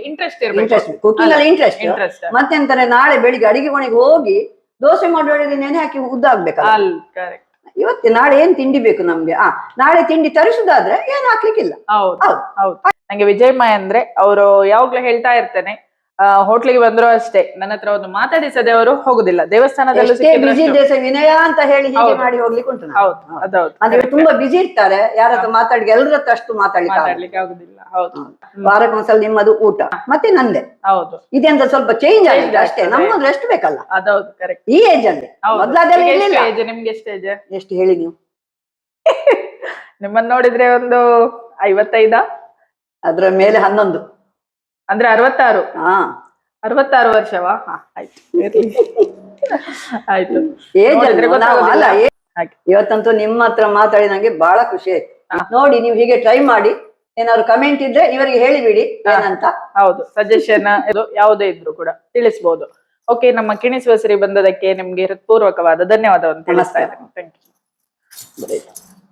ಇಂಟ್ರೆಸ್ಟ್ ಇರ್ಬೇಕು. ಇಂಟ್ರೆಸ್ಟ್ ಕುಕಿಂಗ್ ಅಲ್ಲಿ ಇಂಟ್ರೆಸ್ಟ್ ಇಂಟ್ರೆಸ್ಟ್ ಮತ್ತೆಂತಾರೆ ನಾಳೆ ಬೆಳಿಗ್ಗೆ ಅಡಿಗೆ ಕೋಣೆಗೆ ಹೋಗಿ ದೋಸೆ ಮಾಡುವಾಗ ನೆನೆ ಹಾಕಿ ಉದ್ದಾಗ್ಬೇಕು ಆಗ್ಬೇಕಲ್ಲ ಅಲ್ ಕರೆಕ್ಟ್ ಇವತ್ತು ನಾಳೆ ಏನ್ ತಿಂಡಿ ಬೇಕು ನಮ್ಗೆ? ಆ ನಾಳೆ ತಿಂಡಿ ತರಿಸುದಾದ್ರೆ ಏನ್ ಹಾಕ್ಲಿಕ್ಕಿಲ್ಲ. ಹೌದು ಹೌದು. ಹೌದು. ನಂಗೆ ವಿಜಯಮ್ಮ ಅಂದ್ರೆ ಅವರು ಯಾವಾಗ್ಲೂ ಹೇಳ್ತಾ ಇರ್ತೇನೆ ಹೋಟ್ಲಿಗೆ ಬಂದ್ರು ಅಷ್ಟೇ. ನನ್ನ ಹತ್ರ ಒಂದು ಮಾತಾಡಿಸದೆ ಅವರು ಹೋಗುದಿಲ್ಲ. ದೇವಸ್ಥಾನದಲ್ಲೂ ಎಷ್ಟೇ ಸಿಕ್ಕಿದ್ರೆ ಬಿಸಿ ಅಷ್ಟು- ವಿನಯ ಅಂತ ಹೇಳಿ ಹೀಗೆ ಹೌದು. ಮಾಡಿ ಹೋಗ್ಲಿಕ್ಕೆ ಉಂಟು. ಹೌದು ಅದೌದು. ಅಂದ್ರೆ ತುಂಬಾ ಬಿಸಿ ಇರ್ತಾರೆ ಯಾರ ಹತ್ರ ಮಾತಾಡಿ ಎಲ್ಲರ ಹತ್ರ ಅಷ್ಟು ಮಾತಾಡ್ಲಿಕ್ಕೆ ಆಗಲ್ಲ. ಮಾತಾಡ್ಲಿಕ್ಕೆ ಆಗುದಿಲ್ಲ. ಹೌದು. ವಾರಕ್ಕೊಂದ್ಸಲ ನಿಮ್ಮದು ಊಟ ಮತ್ತೆ ನಂದೆ. ಹೌದು. ಇದೆಂತ ಸ್ವಲ್ಪ ಚೇಂಜ್ ಆಗಿದೆ ಅಷ್ಟೇ ಆಗ್ತದೆ. ನಮ್ಮದು ರೆಸ್ಟ್ ಬೇಕಲ್ಲ. ಅದೌದು ಕರೆಕ್ಟ್ ಈ ಏಜ್ ಅಲ್ಲಿ. ಹೌದು. ಈಗ ಎಷ್ಟು ಇರ್ಲಿಲ್ಲ. ನಿಮ್ಗೆ ಎಷ್ಟು ಏಜ್ ಎಷ್ಟು ಹೇಳಿ ನೀವು? ನಿಮ್ಮನ್ನ ನೋಡಿದ್ರೆ ಒಂದು ಐವತ್ತೈದ? ಅದ್ರ ಮೇಲೆ ಹನ್ನೊಂದು. ಅಂದ್ರೆ ಅರವತ್ತಾರು. ಹಾ. ಅರವತ್ತಾರು ವರ್ಷವಾ? ಹಾ, ಆಯ್ತು. ಇರ್ಲಿ. ಆಯ್ತು. ಏಜ್ ನೋಡಿದ್ರೆ ಅಲ್ಲ ಗೊತ್ತಾಗೋದಿಲ್ಲ. ಹಾಗೆ. ಇವತ್ತಂತೂ ನಿಮ್ಮ ಹತ್ರ ಮಾತಾಡಿ ನಂಗೆ ಬಹಳ ಖುಷಿ ಆಯ್ತು. ನೋಡಿ ನೀವು ಹೀಗೆ ಟ್ರೈ ಮಾಡಿ ಏನಾದ್ರು ಕಮೆಂಟ್ ಇದ್ರೆ ಇವರಿಗೆ ಹೇಳಿಬಿಡಿ ಏನಂತ. ಹೌದು ಸಜೆಷನ್ ಇದು ಯಾವುದೇ ಇದ್ರು ಕೂಡ ತಿಳಿಸಬಹುದು ಓಕೆ ನಮ್ಮ ಕಿಣಿಸುವ ಸರಿ ಬಂದದಕ್ಕೆ ನಿಮ್ಗೆ ಹೃತ್ಪೂರ್ವಕವಾದ ಧನ್ಯವಾದವನ್ನು ತಿಳಿಸ್ತಾ. ಇದ್ದೇನೆ. Thank you